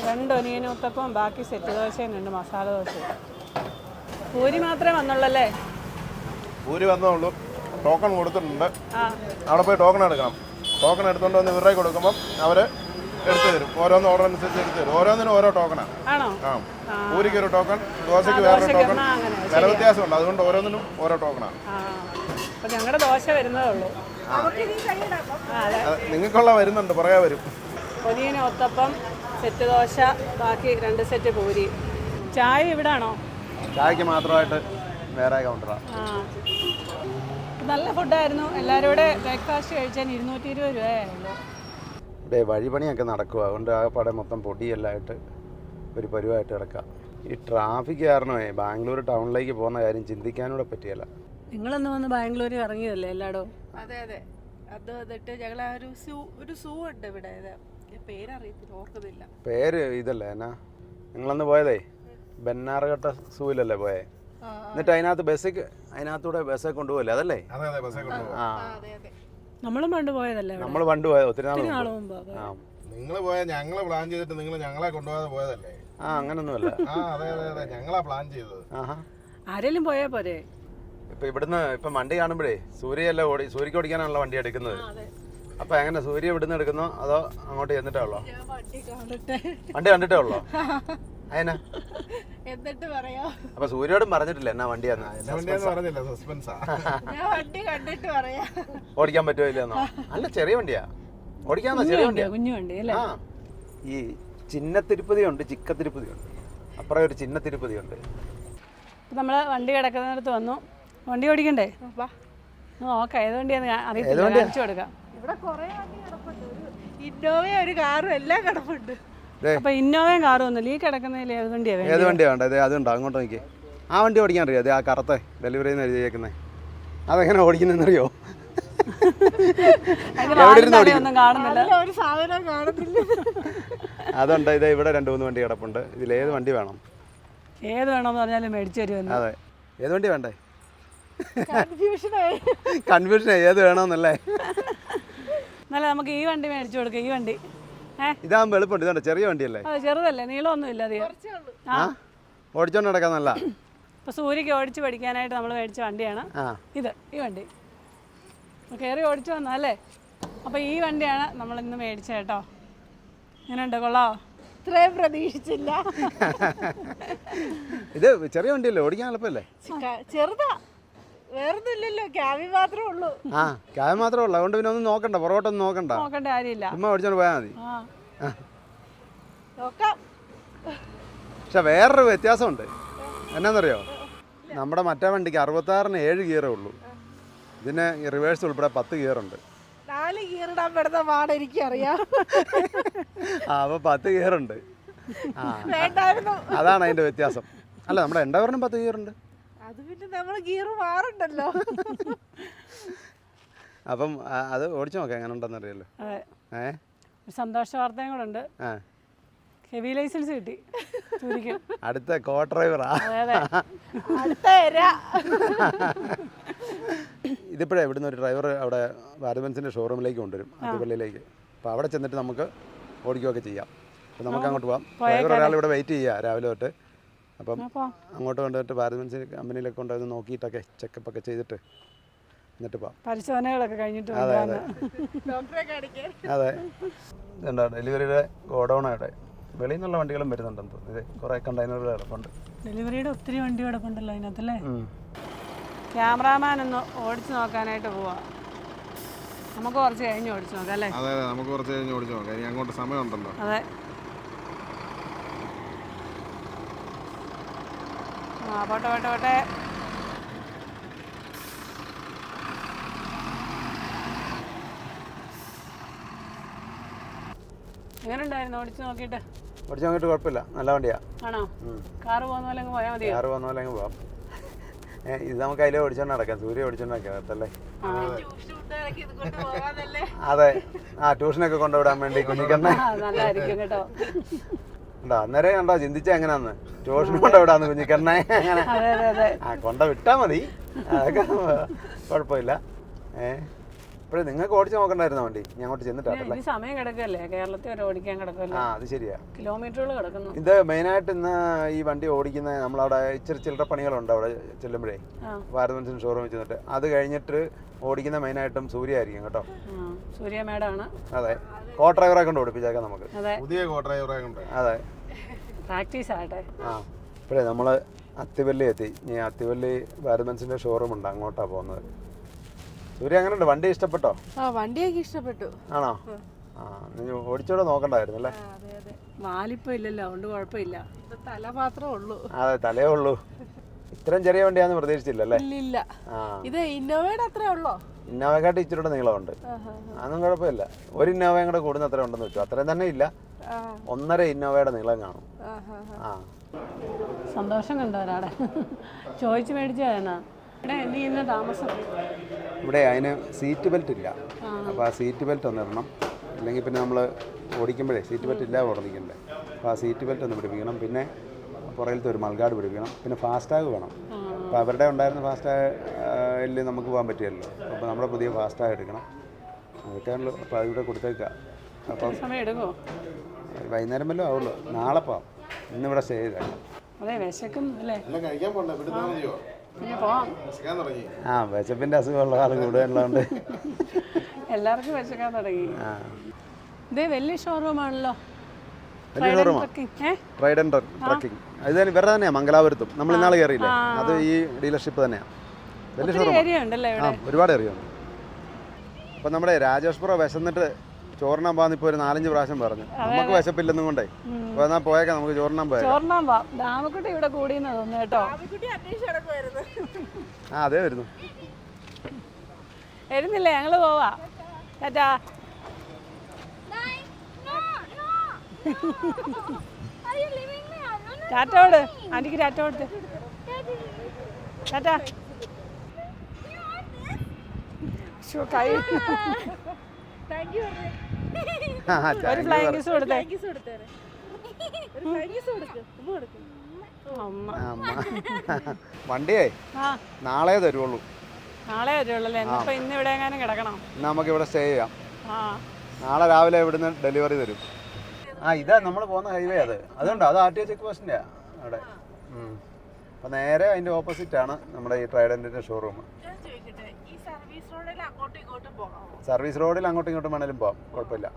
രണ്ട് ഒനിയൻ ഉത്തപ്പവും ബാക്കി സെറ്റ് ദോശയും രണ്ട് മസാല ദോശയും. പൂരി മാത്രമേ വന്നുള്ളൂ അല്ലേ വന്നുള്ളൂ ടോക്കൺ കൊടുത്തിട്ടുണ്ട്. ആ. അവിടെ പോയി ടോക്കൺ എടുക്കണം. ടോക്കൺ എടുത്തുകൊണ്ട് വന്ന് ഇവരുടെ കൊടുക്കുമ്പോൾ അവർ എടുത്തു തരും. ഓരോന്ന് ഓർഡർ അനുസരിച്ച് എടുത്തു തരും. ഓരോന്നിനും ഓരോ ടോക്കണാണ് ആണോ. ആ. പൂരിക്ക് ഒരു ടോക്കൺ ദോശയ്ക്ക് വേറൊരു ടോക്കൺ വില വ്യത്യാസമുണ്ട് അതുകൊണ്ട് ഓരോന്നിനും ഓരോ ടോക്കണാണ് ഞങ്ങളുടെ ദോശ വരുന്നതേ ഉള്ളൂ. നിങ്ങൾക്കുള്ള വരുന്നുണ്ട്. പുറകെ വരും. ഒനിയൻ ഒത്തപ്പം സെറ്റ് ദോശ ബാക്കി രണ്ട് സെറ്റ് പൂരി. ചായ ഇവിടാണോ? ചായക്ക് മാത്രമായിട്ട് വേറെ കൗണ്ടറാണ് ആ. നല്ല ഫുഡായിരുന്നു. എല്ലാവരും കൂടെ ബ്രേക്ക്ഫാസ്റ്റ് കഴിച്ചാൽ ഇരുന്നൂറ്റി ഇരുപത് രൂപയായിരുന്നു ഇവിടെ വഴിപണിയൊക്കെ നടക്കുക അതുകൊണ്ട് ആ പടം മൊത്തം പൊടിയെല്ലാം ആയിട്ട് ഒരു പരുവായിട്ട് കിടക്കാം. ഈ ട്രാഫിക് കാരണമേ ബാംഗ്ലൂർ ടൗണിലേക്ക് പോകുന്ന കാര്യം ചിന്തിക്കാനൂടെ പറ്റിയല്ല. നിങ്ങളൊന്ന് വന്ന് ബാംഗ്ലൂർ ഇറങ്ങിയതല്ലേ എല്ലായിടവും അതെ അതെ. അത് എന്നിട്ട് ഞങ്ങൾ ആ ഒരു സൂ ഒരു സൂ ഉണ്ട് ഇവിടെ. പേരറിയത്തില്ല ഓർക്കുന്നില്ല. പേര് ഇതല്ലേ എന്നാ? നിങ്ങളന്ന് പോയതേ? ബെന്നാറുകട്ട സൂവിലല്ലേ പോയെ? എന്നിട്ട് അതിനകത്ത് ബസ്സിൽ അതിനകത്തൂടെ ബസ്സേ കൊണ്ടുപോകല്ലേ? അതല്ലേ? അതെ അതെ ബസ്സേ കൊണ്ടുപോകും. ആ. ആ, അതെ അതെ. നമ്മളും പണ്ട് പോയതല്ലേ നമ്മൾ പണ്ട് പോയത് ഒത്തിരി നാൾ നാൾ മുമ്പ്. മുമ്പ് ആ. നിങ്ങൾ പോയ ഞങ്ങളെ പ്ലാൻ ചെയ്തിട്ട് നിങ്ങൾ ഞങ്ങളെ കൊണ്ടുപോകാതെ പോയതല്ലേ? ആ അങ്ങനൊന്നുമല്ല. ആ അതെ അതെ അതെ. ഞങ്ങളാ പ്ലാൻ ചെയ്തത്. ആഹാ. ആരെങ്കിലും പോയാ പോരെ? ഇപ്പൊ ഇവിടുന്ന് ഇപ്പൊ വണ്ടി കാണുമ്പോഴേ സൂര്യയല്ല ഓടി സൂര്യക്ക് ഓടിക്കാനാണല്ലോ വണ്ടി എടുക്കുന്നത്. അപ്പൊ എങ്ങനെ സൂര്യ ഇവിടുന്ന് എടുക്കുന്നോ അതോ അങ്ങോട്ട് ചെന്നിട്ടേ ഉള്ളോ? വണ്ടി കണ്ടിട്ടേ ഉള്ളോ? [laughs] അതിനാ [laughs] എന്നിട്ട് പറയാം? അപ്പൊ സൂര്യോടും പറഞ്ഞിട്ടില്ല എന്നാ വണ്ടിയാന്ന്. പറഞ്ഞില്ല സസ്പെൻസാ [laughs] ഞാൻ വണ്ടി കണ്ടിട്ട് പറയാം. ഓടിക്കാൻ പറ്റുമോ ഇല്ലെന്നോ അല്ല ചെറിയ വണ്ടിയാ. ഓടിക്കാന്നോ ചെറിയ വണ്ടിയാ. കുഞ്ഞു വണ്ടി അല്ലേ? ആ. ഈ ചിന്നത്തിരുപ്പതി ഉണ്ട് ചിക്കത്തിരുപ്പതി ഉണ്ട് അപ്പുറം ഒരു ചിന്നത്തിരുപ്പതി ഉണ്ട് നമ്മൾ വണ്ടി കിടക്കുന്നിടത്ത് വന്നു. വണ്ടി ഓടിക്കണ്ടേ? വാ നോക്കാം ഏത് വണ്ടിയാന്ന് അറിയത്തില്ല. കാണിച്ചു കൊടുക്കാം. ഇവിടെ കുറേ വണ്ടി കിടപ്പുണ്ട്. ഒരു ഇന്നോവയും ഒരു കാറും എല്ലാം കിടപ്പുണ്ട്. അപ്പൊ ഇന്നോവയും കാറും ഒന്നുമില്ല. ഈ കിടക്കുന്നതിൽ ഏത് വണ്ടിയാണ് ഏത് വേണ്ടത് വണ്ടിയാ വേണ്ടത്? അതുണ്ടോ? അങ്ങോട്ട് നോക്കി. ആ വണ്ടി ഓടിക്കാൻ അറിയോ? അതെ ആ കറുത്ത ഡെലിവറി എഴുതിയേക്കുന്നത് അതെങ്ങനെ ഓടിക്കുന്നറിയോ അതുണ്ട്. ഇത് ഇവിടെ രണ്ട് മൂന്ന് വണ്ടി കിടപ്പുണ്ട്. ഇതിൽ ഏത് വണ്ടി വേണം? ഏത് വേണമെന്ന് പറഞ്ഞാലും മേടിച്ചു തരുമെന്ന് അതെ. ഏത് വണ്ടി വേണ്ടേ? കൺഫ്യൂഷനായി ഏത് വേണമെന്നല്ലേ എന്നാലേ നമുക്ക് ഈ വണ്ടി മേടിച്ചു കൊടുക്കാം. ഈ വണ്ടി. ഇതാകുമ്പോൾ എളുപ്പമുണ്ട്. ഇതുണ്ട് ചെറിയ വണ്ടിയല്ലേ? ചെറുതല്ലേ? നീളമൊന്നും ഇല്ല അധികം. ആ. ഓടിച്ചോണ്ട് നടക്കാൻ നല്ല. ഇപ്പൊ സൂര്യക്ക് ഓടിച്ച് പഠിക്കാനായിട്ട് നമ്മൾ മേടിച്ച വണ്ടിയാണ്. ഇത് ഈ വണ്ടി. കേറി കയറി ഓടിച്ചു വന്നല്ലേ അപ്പോൾ ഈ വണ്ടിയാണ് നമ്മൾ ഇന്ന് മേടിച്ചത് കേട്ടോ. ഇങ്ങനെയുണ്ട് കൊള്ളാവോ? ഇത്രയും പ്രതീക്ഷിച്ചില്ല. ഇത് ചെറിയ വണ്ടിയല്ലേ? ഓടിക്കാൻ എളുപ്പമല്ലേ? ചെറുതാ. വേറൊന്നും ഇല്ലല്ലോ ക്യാബി മാത്രമേ ഉള്ളൂ. ആ ക്യാബ് മാത്രമേ ഉള്ളൂ. അതുകൊണ്ട് പിന്നെ ഒന്നും നോക്കണ്ട പുറകോട്ടൊന്നും നോക്കണ്ട. നോക്കണ്ട കാര്യമില്ല. ചുമ്മാ ഓടിച്ചോണ്ട് പോയാൽ മതി. നോക്കാം. പക്ഷെ വേറൊരു വ്യത്യാസമുണ്ട്. എന്നാന്നറിയോ? നമ്മുടെ മറ്റേ വണ്ടിക്ക് അറുപത്താറിന് ഏഴ് ഗിയറേ ഉള്ളൂ. ഇതിന് റിവേഴ്സ് ഉൾപ്പെടെ പത്ത് ഗിയറുണ്ട്. നാല് ഗിയർ ഇടാൻ പെടുന്ന പാട് എനിക്കറിയാം ആ അപ്പോൾ പത്ത് ഗിയറുണ്ട്. ആ. അതാണ് അതിന്റെ വ്യത്യാസം. അല്ല നമ്മുടെ എൻഡവറിനും പത്ത് ഗിയറുണ്ട്. അത് പിന്നെ നമ്മൾ ഗിയർ മാറണ്ടല്ലോ. [laughs] അപ്പം അത് ഓടിച്ചു നോക്കാം എങ്ങനെ ഉണ്ടെന്ന് അറിയല്ലോ സന്തോഷ വാർത്തയും കൂടെ ഉണ്ട്. ഹെവി ലൈസൻസ് കിട്ടി. അടുത്ത കോ ഡ്രൈവറാ [laughs] അടുത്ത [laughs] ഇതിപ്പോഴേ ഇവിടുന്ന് ഒരു ഡ്രൈവർ അവിടെ വാരബൻസിന്റെ ഷോറൂമിലേക്ക് കൊണ്ടുവരും അതുപള്ളിയിലേക്ക് അപ്പോൾ അവിടെ ചെന്നിട്ട് നമുക്ക് ഓടിക്കുകയൊക്കെ ചെയ്യാം. അപ്പോൾ നമുക്ക് അങ്ങോട്ട് പോകാം ഡ്രൈവർ ഒരാൾ ഇവിടെ വെയിറ്റ് ചെയ്യുക രാവിലെ തൊട്ട്. അപ്പം അപ്പോൾ അങ്ങോട്ട് കൊണ്ടുപോയിട്ട് ഭാരത് കമ്പനിയിലൊക്കെ കൊണ്ടുവന്ന് നോക്കിയിട്ടൊക്കെ ചെക്കപ്പ് ഒക്കെ ചെയ്തിട്ട് എന്നിട്ട് പോവാം പരിശോധനകളൊക്കെ കഴിഞ്ഞിട്ട് അതെ അതെ. അതെ. എന്താ ഡെലിവറിയുടെ ഗോഡൗൺ അവിടെ വെളിയിൽ നിന്നുള്ള വണ്ടികളും വരുന്നുണ്ടെന്ന് ഇത് കുറേ കണ്ടെയ്നറുകൾ കിടപ്പുണ്ട്. ഡെലിവറിയുടെ ഒത്തിരി വണ്ടി കിടപ്പുണ്ടല്ലോ അതിനകത്തല്ലേ? ക്യാമറാമാൻ ഒന്ന് ഓടിച്ചു നോക്കാനായിട്ട് പോവാ. നമുക്ക് കുറച്ച് കഴിഞ്ഞ് ഓടിച്ചു നോക്കാം അല്ലേ? അതെ അതെ നമുക്ക് കുറച്ച് കഴിഞ്ഞ് ഓടിച്ചു നോക്കാം. ഇനി അങ്ങോട്ട് സമയമുണ്ടല്ലോ. അതെ. ആ പോട്ടെ പോട്ടെ പോട്ടെ. എങ്ങനെ ഉണ്ടായിരുന്നു? ഓടിച്ചു നോക്കിയിട്ട്? ഓടിച്ചു നോക്കിയിട്ട് കുഴപ്പമില്ല. നല്ല വണ്ടിയാ. ആണോ? കാറ് പോകുന്ന പോലെ അങ്ങ് പോയാൽ മതി കാറ് പോകുന്ന പോലെ അങ്ങ് പോവാം. ഇത് നമുക്ക് അതിലെ ഓടിച്ചോണ്ട് നടക്കാം. സൂര്യ ഓടിച്ചോണ്ട് നടക്കാത്തല്ലേ അതെ. ആ ട്യൂഷനൊക്കെ കൊണ്ടുവിടാൻ വേണ്ടി കുഞ്ഞിക്കണ്ണേ നല്ലതായിരിക്കും കേട്ടോ. ഉണ്ടോ അന്നേരം കണ്ടോ? ചിന്തിച്ച എങ്ങനെയാന്ന്? ട്യൂഷൻ കൊണ്ടുവിടാന്ന് കുഞ്ഞിക്കണ്ണേ? അങ്ങനെ. അതെ അതെ അതെ. ആ കൊണ്ട വിട്ടാ മതി. അതൊക്കെ കുഴപ്പമില്ല. ഏ? ഇപ്പോഴേ നിങ്ങൾക്ക് ഓടിച്ചു നോക്കണ്ടായിരുന്നു വണ്ടി? ഞാൻ അങ്ങോട്ട് ഇനി സമയം കിടക്കല്ലേ? കേരളത്തിൽ വരെ ഓടിക്കാൻ കിടക്കല്ലേ. ആ അത് ശരിയാ. കിലോമീറ്ററുകൾ കിടക്കുന്നു. ഇത് മെയിനായിട്ട് ഇന്ന് ഈ വണ്ടി ഓടിക്കുന്ന നമ്മളവിടെ ഇച്ചിരി ചില്ലറ പണികളുണ്ട് അവിടെ ചെല്ലുമ്പോഴേ. ആ. ഭാരതമൻസിന് ഷോറൂമിൽ ചെന്നിട്ട്. അത് കഴിഞ്ഞിട്ട് ഓടിക്കുന്ന മെയിനായിട്ടും സൂര്യ ആയിരിക്കും കേട്ടോ. സൂര്യ മേഡാണ്. അതെ. കോ ഡ്രൈവറെ കൊണ്ട് ഓടിപ്പിച്ചേക്കാം നമുക്ക്. അതെ. പുതിയ കോ ഡ്രൈവറെ കൊണ്ട്. അതെ. പ്രാക്ടീസ് ആകട്ടെ. ആ ഇപ്പോഴേ നമ്മൾ അത്തിവല്ലി എത്തി ഇനി അത്തിവല്ലി ഭാരതമൻസിന്റെ ഷോറൂം ഉണ്ട് അങ്ങോട്ടാ പോകുന്നത്. സൂര്യ അങ്ങനെ ഉണ്ട് വണ്ടി ഇഷ്ടപ്പെട്ടോ? ആ വണ്ടിയൊക്കെ ഇഷ്ടപ്പെട്ടു. ആണോ? ആ. നീ ഓടിച്ചോടെ നോക്കണ്ടായിരുന്നു അല്ലേ? ആ, അതെ അതെ. വാലിപ്പം ഇല്ലല്ലോ അതുകൊണ്ട് കുഴപ്പമില്ല. തല മാത്രമേ ഉള്ളൂ. അതെ തലേ ഉള്ളൂ. ഇത്രയും ചെറിയ വണ്ടിയാന്ന് പ്രതീക്ഷിച്ചില്ലല്ലേ? ഇല്ല ആ. ഇത് ഇന്നോവയുടെ അത്രേ ഉള്ളോ? ഇന്നോവക്കാട്ട് ഇച്ചിരൂടെ നീളമുണ്ട്. അതൊന്നും കുഴപ്പമില്ല. ഒരു ഇന്നോവയും കൂടെ കൂടുന്ന അത്ര ഉണ്ടെന്ന് വെച്ചു. അത്രയും തന്നെ ഇല്ല. ഒന്നര ഇന്നോവയുടെ നീളം കാണും. ആ. സന്തോഷം കണ്ടോ ഒരാടെ ചോദിച്ചു മേടിച്ചാമസം ഇവിടെ നീ ഇന്ന് താമസം? ഇവിടെ അതിന് സീറ്റ് ബെൽറ്റ് ഇല്ല. അപ്പോൾ ആ സീറ്റ് ബെൽറ്റ് ഒന്ന് ഇടണം. അല്ലെങ്കിൽ പിന്നെ നമ്മൾ ഓടിക്കുമ്പോഴേ സീറ്റ് ബെൽറ്റ് ഇല്ല ഓടിക്കണ്ടേ അപ്പോൾ ആ സീറ്റ് ബെൽറ്റ് ഒന്ന് പിടിപ്പിക്കണം. പിന്നെ പുറകിലത്തെ ഒരു മൾഗാർഡ് പിടിപ്പിക്കണം. പിന്നെ ഫാസ്റ്റാഗ് വേണം. അപ്പോൾ അവരുടെ ഉണ്ടായിരുന്ന ഫാസ്റ്റാഗിൽ നമുക്ക് പോകാൻ പറ്റിയല്ലോ. അപ്പോൾ നമ്മുടെ പുതിയ ഫാസ്റ്റാഗ് എടുക്കണം. അതൊക്കെയാണല്ലോ. അപ്പോൾ അതിവിടെ കൊടുത്തേക്കാം. അപ്പോൾ സമയം എടുക്കുമോ വൈകുന്നേരം വല്ലതും ആവുള്ളൂ. നാളെ പോവാം. ഇന്നിവിടെ സ്റ്റേ ചെയ്തേക്കാം അതെ വിശക്കും അല്ലേ? എല്ലാം കഴിക്കാൻ പോണ്ടേ. വീട്ടിൽ പിന്നെ പോവാം. ആ വിശപ്പിന്റെ അസുഖമുള്ള ആൾ കൂടുതലുള്ളതുകൊണ്ട്. [laughs] എല്ലാവർക്കും വിശക്കാൻ തുടങ്ങി. ഇതേ വലിയ ഷോറൂമാണല്ലോ വലിയ ഷോറൂമാണ് ഏ? റൈഡ് ആൻഡ് ട്രക്കിംഗ് ഇത് തന്നെ ഇവരുടെ തന്നെയാണ് മംഗലാപുരത്തും. നമ്മൾ ഇന്നാൾ കയറിയില്ലേ? അത് ഈ ഡീലർഷിപ്പ് തന്നെയാണ് വലിയ ഒത്തിരി ഏരിയ ഉണ്ടല്ലേ ആ ഇവിടെ ഒരുപാട് അറിയാം അപ്പം നമ്മുടെ രാജേഷ് പ്രോ വിശന്നിട്ട് ചോറിനാൻ പോകാൻ ഇപ്പൊ ഒരു നാലഞ്ച് പ്രാവശ്യം പറഞ്ഞു. നമുക്ക് വിശപ്പില്ലെന്നും കൊണ്ടേ. അപ്പൊ എന്നാ പോയേക്കാം നമുക്ക് ചോറിനാൻ ഇവിടെ കൂടിയെന്ന് തോന്നുന്നു കേട്ടോ. നടക്കുമായിരുന്നു ആ അതെ വരുന്നു. വരുന്നില്ലേ? ഞങ്ങൾ പോവാ. ടാറ്റാ. Alone? ടാറ്റോട് ആന്റിക്ക് ടാറ്റ കൊടുത്ത്. ടാറ്റ. ശോ, കൈ. ഒരു ഫ്ലൈങ് കിസ് കൊടുത്തേ. വണ്ടിയേ ആ. നാളെ തരുള്ളൂ നാളെ തരുള്ളൂ ഇന്ന് ഇവിടെ എങ്ങാനും കിടക്കണം? നമുക്ക് ഇവിടെ സ്റ്റേ ചെയ്യാം. ആ. നാളെ രാവിലെ ഇവിടുന്ന് ഡെലിവറി തരും. ആ ഇതാ നമ്മൾ പോകുന്ന ഹൈവേ അത്. അതുകൊണ്ട് അത് ആർ ടി ഒ ചെക്ക് പോസ്റ്റിന്റെ അവിടെ. അപ്പോൾ നേരെ അതിന്റെ ഓപ്പോസിറ്റ് ആണ് നമ്മുടെ ഈ ട്രൈഡന്റിന്റെ ഷോറൂം ഞാൻ ചോദിക്കട്ടെ ഈ സർവീസ് റോഡിൽ അങ്ങോട്ടും ഇങ്ങോട്ടും പോകാമോ സർവീസ് റോഡിൽ അങ്ങോട്ടും ഇങ്ങോട്ടും വേണേലും പോവാം. കുഴപ്പമില്ല.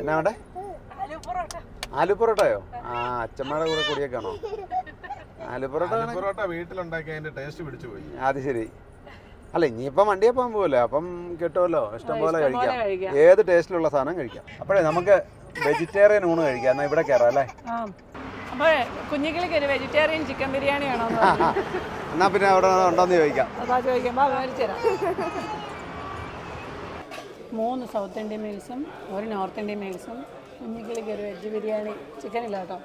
എന്നാ അവിടെ? ആലു പൊറോട്ട. ആലു പൊറോട്ടയോ? ആ അച്ഛമ്മയുടെ കൂടെ കൂടിയൊക്കെ ആണോ? ആലു പൊറോട്ട പൊറോട്ട വീട്ടിലുണ്ടാക്കി അതിന്റെ ടേസ്റ്റ് പിടിച്ചു പോയി. അത് ശരി. അല്ല ഇനിയിപ്പം വണ്ടിയെ പോകാൻ പോകല്ലേ അപ്പം കിട്ടുമല്ലോ. ഇഷ്ടം പോലെ ഇഷ്ടം പോലെ കഴിക്കാം. കഴിക്കാം. ഏത് ടേസ്റ്റിലുള്ള സാധനം കഴിക്കാം. അപ്പോഴേ നമുക്ക് വെജിറ്റേറിയൻ ഊണ് കഴിക്കാം. എന്നാ ഇവിടെ കയറാം അല്ലേ? അപ്പൊ കുഞ്ഞുങ്ങൾക്ക് ഒരു വെജിറ്റേറിയൻ ചിക്കൻ ബിരിയാണി വേണോ എന്നാ പിന്നെ അവിടെ ഉണ്ടോന്ന് ചോദിക്കാം. അതാ ചോദിക്കുമ്പോൾ മേടിച്ചു തരാം. മൂന്ന് സൗത്ത് ഇന്ത്യൻ മീൽസും ഒരു നോർത്ത് ഇന്ത്യൻ മീൽസും കുഞ്ഞുങ്ങൾക്ക് ഒരു വെജ് ബിരിയാണി ചിക്കൻ ഇല്ല കേട്ടോ.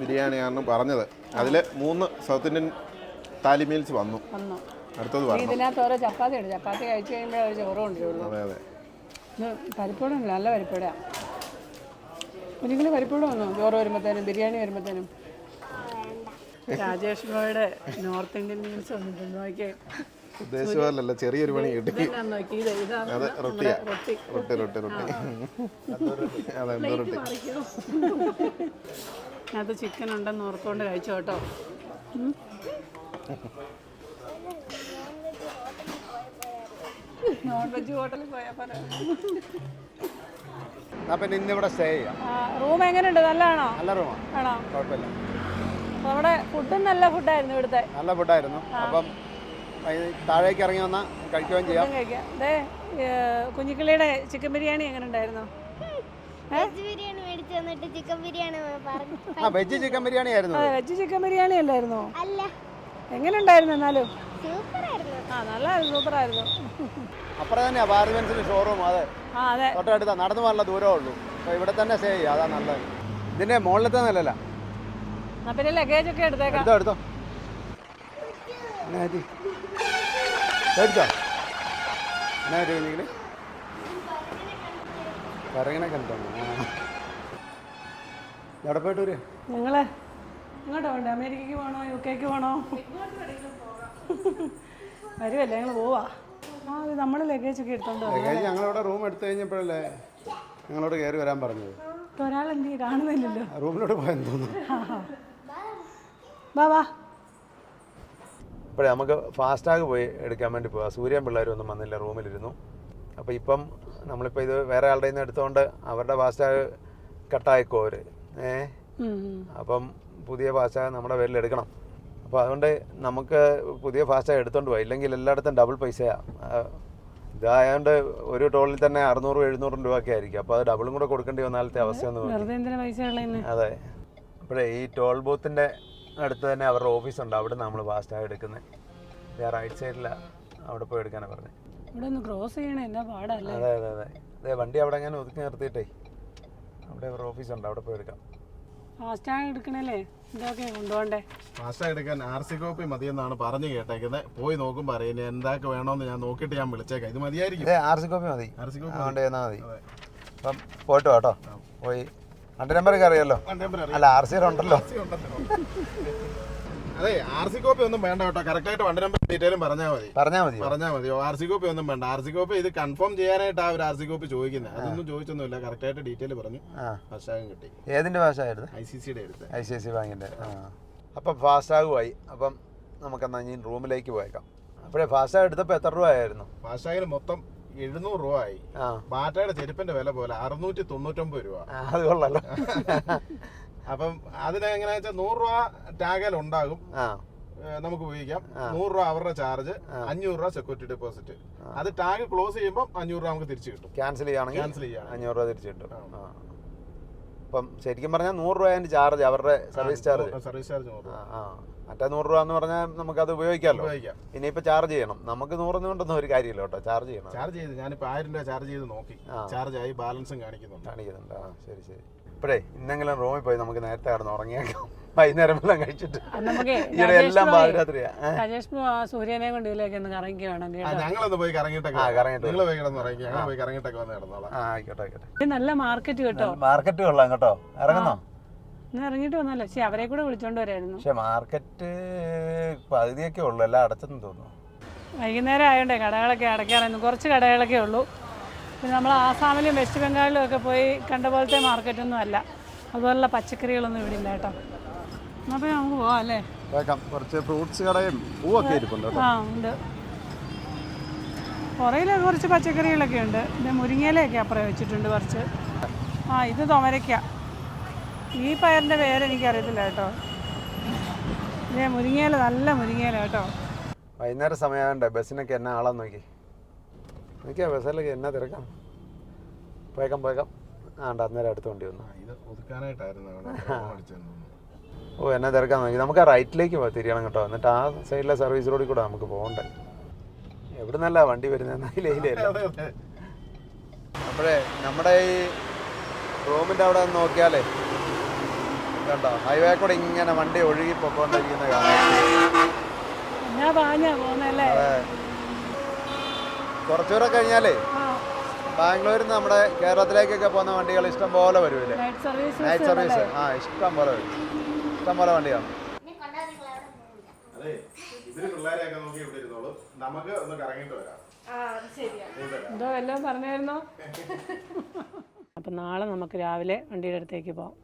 ബിരിയാണിയാണ് പറഞ്ഞത്. അതിൽ മൂന്ന് സൗത്ത് ഇന്ത്യൻ താലി മീൽസ് വന്നു. വന്നു. അടുത്തത് ഇതിനകത്ത് ഓരോ ചപ്പാത്തി ഉണ്ട്. ചപ്പാത്തി കഴിച്ചു കഴിയുമ്പോഴേ ഒരു ചോറ് കൊണ്ടുവരുള്ളൂ അതെ അതെ. ഇത് പരിപ്പോടുണ്ട് നല്ല പരിപ്പോടാ കുഞ്ഞുങ്ങൾ പരിപ്പോട് വന്നോ? ചോറ് വരുമ്പോഴത്തേനും ബിരിയാണി വരുമ്പോഴത്തേനും രാജേഷ് ബ്രോയുടെ നോർത്ത് ഇന്ത്യൻ മീൽസ് വന്നിട്ടുണ്ട് നോക്കിയേ. ചെറിയൊരു പണി കിട്ടി. അതെ റൊട്ടി. റൊട്ടി റൊട്ടി റൊട്ടി. അതെ എന്തോ റൊട്ടി. അത് ചിക്കൻ ഉണ്ടെന്ന് ഓർത്തുകൊണ്ട് കഴിച്ചോ കേട്ടോ ഉം. നോൺ വെജ് ഹോട്ടലിൽ പോയാൽ ഇന്നിവിടെ സ്റ്റേ ചെയ്യാം. റൂം എങ്ങനെയുണ്ട് നല്ലതാണോ? നല്ല റൂമാണ് ആണോ. കുഴപ്പമില്ല. നമ്മുടെ ഫുഡും നല്ല ഫുഡായിരുന്നു ഇവിടുത്തെ. നല്ല ഫുഡായിരുന്നു അപ്പം താഴേക്ക് ഇറങ്ങി വന്നാൽ കഴിക്കുകയും ചെയ്യാം. കഴിക്കാം. അതെ കുഞ്ഞിക്കിളിയുടെ ചിക്കൻ ബിരിയാണി എങ്ങനെ ഉണ്ടായിരുന്നു വെജ് ബിരിയാണി മേടിച്ചു തന്നിട്ട് ചിക്കൻ ബിരിയാണി പറഞ്ഞു. ആ വെജ് ചിക്കൻ ബിരിയാണി ആയിരുന്നു. അതെ വെജ് ചിക്കൻ ബിരിയാണി അല്ലായിരുന്നോ? അല്ല. എങ്ങനെ ഉണ്ടായിരുന്നു എന്നാലും ആ സൂപ്പറായിരുന്നു. അപ്പുറം ഷോറൂം അതെ. ആ അതെ. തൊട്ടടുത്താ നടന്നു പോകാനുള്ള ദൂരമേ ഉള്ളൂ. അപ്പോൾ ഇവിടെ തന്നെ സ്റ്റേ ചെയ്യാം അതാ നല്ലത്. ഇതിന്റെ മുകളിലത്തെ നിലല്ല എന്നാ പിന്നെ ലഗേജ് ഒക്കെ എടുത്തേക്കാം. എടുത്തോ എടുത്തോ. എന്നാ പറ്റി? എടുത്തോ? എന്നാ പറ്റി കറങ്ങനെ കണ്ടോ എവിടെ പോയിട്ട് വരും നിങ്ങൾ? ഇങ്ങോട്ടോ? വേണ്ടേ അമേരിക്കക്ക് പോകണോ യു കെക്ക് പോകണോ വരുമല്ലേ ഞങ്ങൾ പോവാ. ആ നമ്മൾ ലഗേജ് ഒക്കെ എടുത്തോണ്ട് ലഗേജ് ഞങ്ങളിവിടെ റൂം എടുത്തു കഴിഞ്ഞപ്പോഴല്ലേ ഞങ്ങളോട് കയറി വരാൻ പറഞ്ഞത്. ഒരാൾ എന്ത് കാണുന്നില്ലല്ലോ. റൂമിലോട്ട് പോയെന്ന് തോന്നുന്നു. വാ വാ. ഇപ്പോഴേ നമുക്ക് ഫാസ്റ്റാഗ് പോയി എടുക്കാൻ വേണ്ടി പോവാം. സൂര്യൻ പിള്ളേരും ഒന്നും വന്നില്ല റൂമിലിരുന്നു. അപ്പോൾ ഇപ്പം നമ്മളിപ്പോൾ ഇത് വേറെ ആളുടെ നിന്ന് എടുത്തുകൊണ്ട് അവരുടെ ഫാസ്റ്റാഗ് കട്ടായിക്കോ അവർ ഏ. അപ്പം പുതിയ ഭാഷ നമ്മുടെ പേരിൽ എടുക്കണം. അപ്പോൾ അതുകൊണ്ട് നമുക്ക് പുതിയ ഭാഷ എടുത്തോണ്ട് പോയി ഇല്ലെങ്കിൽ എല്ലായിടത്തും ഡബിൾ പൈസയാണ് ഇതായതുകൊണ്ട് ഒരു ടോളിൽ തന്നെ അറുന്നൂറും എഴുന്നൂറും രൂപയൊക്കെ ആയിരിക്കും. അപ്പോൾ അത് ഡബിളും കൂടെ കൊടുക്കേണ്ടി വന്നാലത്തെ പൈസ കളയുന്നേ? അതെ. അപ്പോഴേ ഈ ടോൾ ബൂത്തിന്റെ അടുത്ത് തന്നെ അവരുടെ ഓഫീസുണ്ട് അവിടെ നമ്മൾ ഫാസ്റ്റാഗ് എടുക്കുന്നത് റൈറ്റ് സൈഡിലാണ് അവിടെ പോയി എടുക്കാനാണ് പറഞ്ഞത് ഇവിടെ ഒന്ന് ക്രോസ് ചെയ്യണേ എന്നാ പാടല്ലേ? അതെ അതെ അതെ. അതെ വണ്ടി അവിടെ അങ്ങനെ ഒതുക്കി നിർത്തിയിട്ടേ. അവിടെ അവരുടെ ഓഫീസുണ്ട് അവിടെ പോയി എടുക്കാം. എടുക്കണല്ലേ? ഇതൊക്കെ കൊണ്ടുപോകണ്ടേ? ഫാസ്റ്റാഗ് എടുക്കാൻ ആർ സി കോപ്പി മതിയെന്നാണ് പറഞ്ഞു കേട്ടേക്കുന്നത്. പോയി നോക്കുമ്പോൾ അറിയാം എന്തൊക്കെ വേണമെന്ന് ഞാൻ നോക്കിയിട്ട് ഞാൻ വിളിച്ചേക്കാം. ഇത് മതിയായിരിക്കും. ആർ സി കോപ്പി മതി. ആർ സി കോപ്പി ചെന്നാൽ മതി. അപ്പം പോയിട്ട് കേട്ടോ. പോയി. വണ്ടി നമ്പറൊക്കെ അറിയാലോ. അല്ല ആർ സി ഉണ്ടല്ലോ. അതെ ആർ സി കോപ്പി ഒന്നും വേണ്ട കേട്ടോ. കറക്റ്റായിട്ട് വണ്ടി നമ്പർ ഡീറ്റെയിലും പറഞ്ഞാൽ മതി. പറഞ്ഞാൽ മതി പറഞ്ഞാൽ മതി. ആർ സി കോപ്പി ഒന്നും വേണ്ട. ആർ സി കോപ്പി ഇത് കൺഫേം ചെയ്യാനായിട്ട് ആ ഒരു ആർ സി കോപ്പി ചോദിക്കുന്നത്. അതൊന്നും ചോദിച്ചൊന്നുമില്ല. കറക്റ്റായിട്ട് ഡീറ്റെയിൽ പറഞ്ഞു. ആ. ഫാസ്റ്റാഗും കിട്ടി. ഏതിന്റെ ഭാഷയായിരുന്നു? ഐ സി സിയുടെ എടുത്ത് ഐ സി സി ബാങ്കിന്റെ. അപ്പം ഫാസ്റ്റാഗുമായി അപ്പം നമുക്കെന്നാ ഇനി റൂമിലേക്ക് പോയേക്കാം. അപ്പോഴേ ഫാസ്റ്റാഗ് എടുത്തപ്പോൾ എത്ര രൂപയായിരുന്നു? ഫാസ്റ്റാഗിന് മൊത്തം എഴുന്നൂറ് രൂപ ആയി. ബാറ്റയുടെ ചെരുപ്പിന്റെ വില പോലെ അറുന്നൂറ്റി തൊണ്ണൂറ്റൊമ്പത് രൂപ. അത് കൊള്ളാലോ. [laughs] അപ്പം അതിന് എങ്ങനെയാ വെച്ചാൽ നൂറ് രൂപ ടാഗൽ ഉണ്ടാകും. നമുക്ക് ഉപയോഗിക്കാം. നൂറ് രൂപ അവരുടെ ചാർജ് അഞ്ഞൂറ് രൂപ സെക്യൂരിറ്റി ഡെപ്പോസിറ്റ് അത് ടാഗ് ക്ലോസ് ചെയ്യുമ്പോൾ അഞ്ഞൂറ് രൂപ നമുക്ക് തിരിച്ചു കിട്ടും. ക്യാൻസൽ ചെയ്യുകയാണെങ്കിൽ ക്യാൻസൽ ചെയ്യാം അഞ്ഞൂറ് രൂപ തിരിച്ചു കിട്ടും. അപ്പം ശരിക്കും പറഞ്ഞാൽ നൂറ് രൂപ അതിന്റെ ചാർജ് അവരുടെ സർവീസ് ചാർജ്. സർവീസ് ചാർജ് മറ്റേ നൂറ് രൂപ എന്ന് പറഞ്ഞാൽ നമുക്കത് ഉപയോഗിക്കാമല്ലോ ഉപയോഗിക്കാം. ഇനിയിപ്പോൾ ചാർജ് ചെയ്യണം. നമുക്ക് നൂറൊന്നും കൊണ്ടൊന്നും ഒരു കാര്യമില്ല കേട്ടോ. ചാർജ് ചെയ്യണം. ചാർജ് ചെയ്ത് ഞാനിപ്പോൾ ആയിരം രൂപ ചാർജ് ചെയ്ത് നോക്കി. ചാർജ് ആയി ബാലൻസും കാണിക്കുന്നുണ്ട്. കാണിക്കുന്നുണ്ട്. ആ ശരി ശരി. ഇപ്പോഴേ ഇന്നെങ്കിലും റൂമിൽ പോയി നമുക്ക് നേരത്തെ കിടന്ന് ഉറങ്ങിയേക്കാം. വൈകുന്നേരം എല്ലാം കഴിച്ചിട്ട്. ഇവിടെ [laughs] എല്ലാം പാതിരാത്രിയാ. സൂര്യനെ കൊണ്ട് ഇതിലേക്ക് ഒന്ന് ഞങ്ങളൊന്ന് പോയി കറങ്ങിയിട്ടൊക്കെ നല്ല മാർക്കറ്റ് കേട്ടോ. മാർക്കറ്റ് കൊള്ളാം കേട്ടോ. ഇറങ്ങുന്നോ? ഇന്ന് ഇറങ്ങിയിട്ട് വന്നല്ലോ? പക്ഷെ അവരെ കൂടെ വിളിച്ചോണ്ട് വരായിരുന്നു. പക്ഷെ മാർക്കറ്റ് പകുതിയൊക്കെ ഉള്ളു. എല്ലാം അടച്ചെന്ന് തോന്നുന്നു. വൈകുന്നേരം ആയതുകൊണ്ടേ കടകളൊക്കെ അടയ്ക്കാറായിരുന്നു. കുറച്ച് കടകളൊക്കെ ഉള്ളൂ. പിന്നെ നമ്മൾ ആസാമിലും വെസ്റ്റ് ബംഗാളിലും ഒക്കെ പോയി കണ്ട പോലത്തെ മാർക്കറ്റൊന്നും അല്ല. അതുപോലുള്ള പച്ചക്കറികളൊന്നും ഇവിടെ ഇല്ല കേട്ടോ. അപ്പോൾ നമുക്ക് പോവാം അല്ലേ? കുറച്ച് ഫ്രൂട്ട്സ് കടയും പൂവൊക്കെ ഇരിപ്പുണ്ട് ആ ഉണ്ട്. പുറകിൽ കുറച്ച് പച്ചക്കറികളൊക്കെ ഉണ്ട്. പിന്നെ മുരിങ്ങയിലൊക്കെ അപ്പുറം വെച്ചിട്ടുണ്ട് കുറച്ച്. ആ ഇത് തൊമരയ്ക്ക. ഈ പയറിന്റെ പേര് എനിക്കറിയത്തില്ല കേട്ടോ. ഇതേ മുരിങ്ങയില നല്ല മുരിങ്ങയില കേട്ടോ. വൈകുന്നേരം സമയമാകണ്ടേ ബസ്സിനൊക്കെ എന്നാ ആളാന്ന് നോക്കി. നോക്കിയാ ബസ്സിലൊക്കെ എന്നാ തിരക്കാം? പോയേക്കാം പോയേക്കാം ആണ്ട് അന്നേരം അടുത്ത വണ്ടി വന്നു. ഇത് ഒതുക്കാനായിട്ടായിരുന്നു ഓ എന്നെ തിരക്കാൻ നോക്കി നമുക്ക് ആ റൈറ്റിലേക്ക് തിരിയണം കേട്ടോ. എന്നിട്ട് ആ സൈഡിലെ സർവീസ് റോഡിൽ കൂടെ നമുക്ക് പോകണ്ടേ. എവിടെ നിന്നല്ല വണ്ടി വരുന്നത് അതിലേയിലല്ല അതെ അതെ. അപ്പോഴേ നമ്മുടെ ഈ റൂമിന്റെ അവിടെ നിന്ന് നോക്കിയാലേ കണ്ടോ? ഹൈവേ കൂടെ ഇങ്ങനെ വണ്ടി ഒഴുകി പൊക്കോണ്ടിരിക്കുന്ന കാണാം. കുറച്ചുകൂടെ കഴിഞ്ഞാലേ ബാംഗ്ലൂരിൽ നിന്ന് നമ്മുടെ കേരളത്തിലേക്കൊക്കെ പോകുന്ന വണ്ടികൾ ഇഷ്ടം പോലെ വരുമല്ലേ? നൈറ്റ് സർവീസ് ആ ഇഷ്ടം പോലെ വരും. ഇഷ്ടം പോലെ വണ്ടിയാണ് അതെ ഇവർ പിള്ളേരെയൊക്കെ നോക്കി ഇവിടെ നമുക്ക് ഒന്ന് കറങ്ങിയിട്ട് വരാം. എന്തോ എല്ലാം പറഞ്ഞായിരുന്നോ? [laughs] അപ്പം നാളെ നമുക്ക് രാവിലെ വണ്ടിയുടെ അടുത്തേക്ക് പോകാം.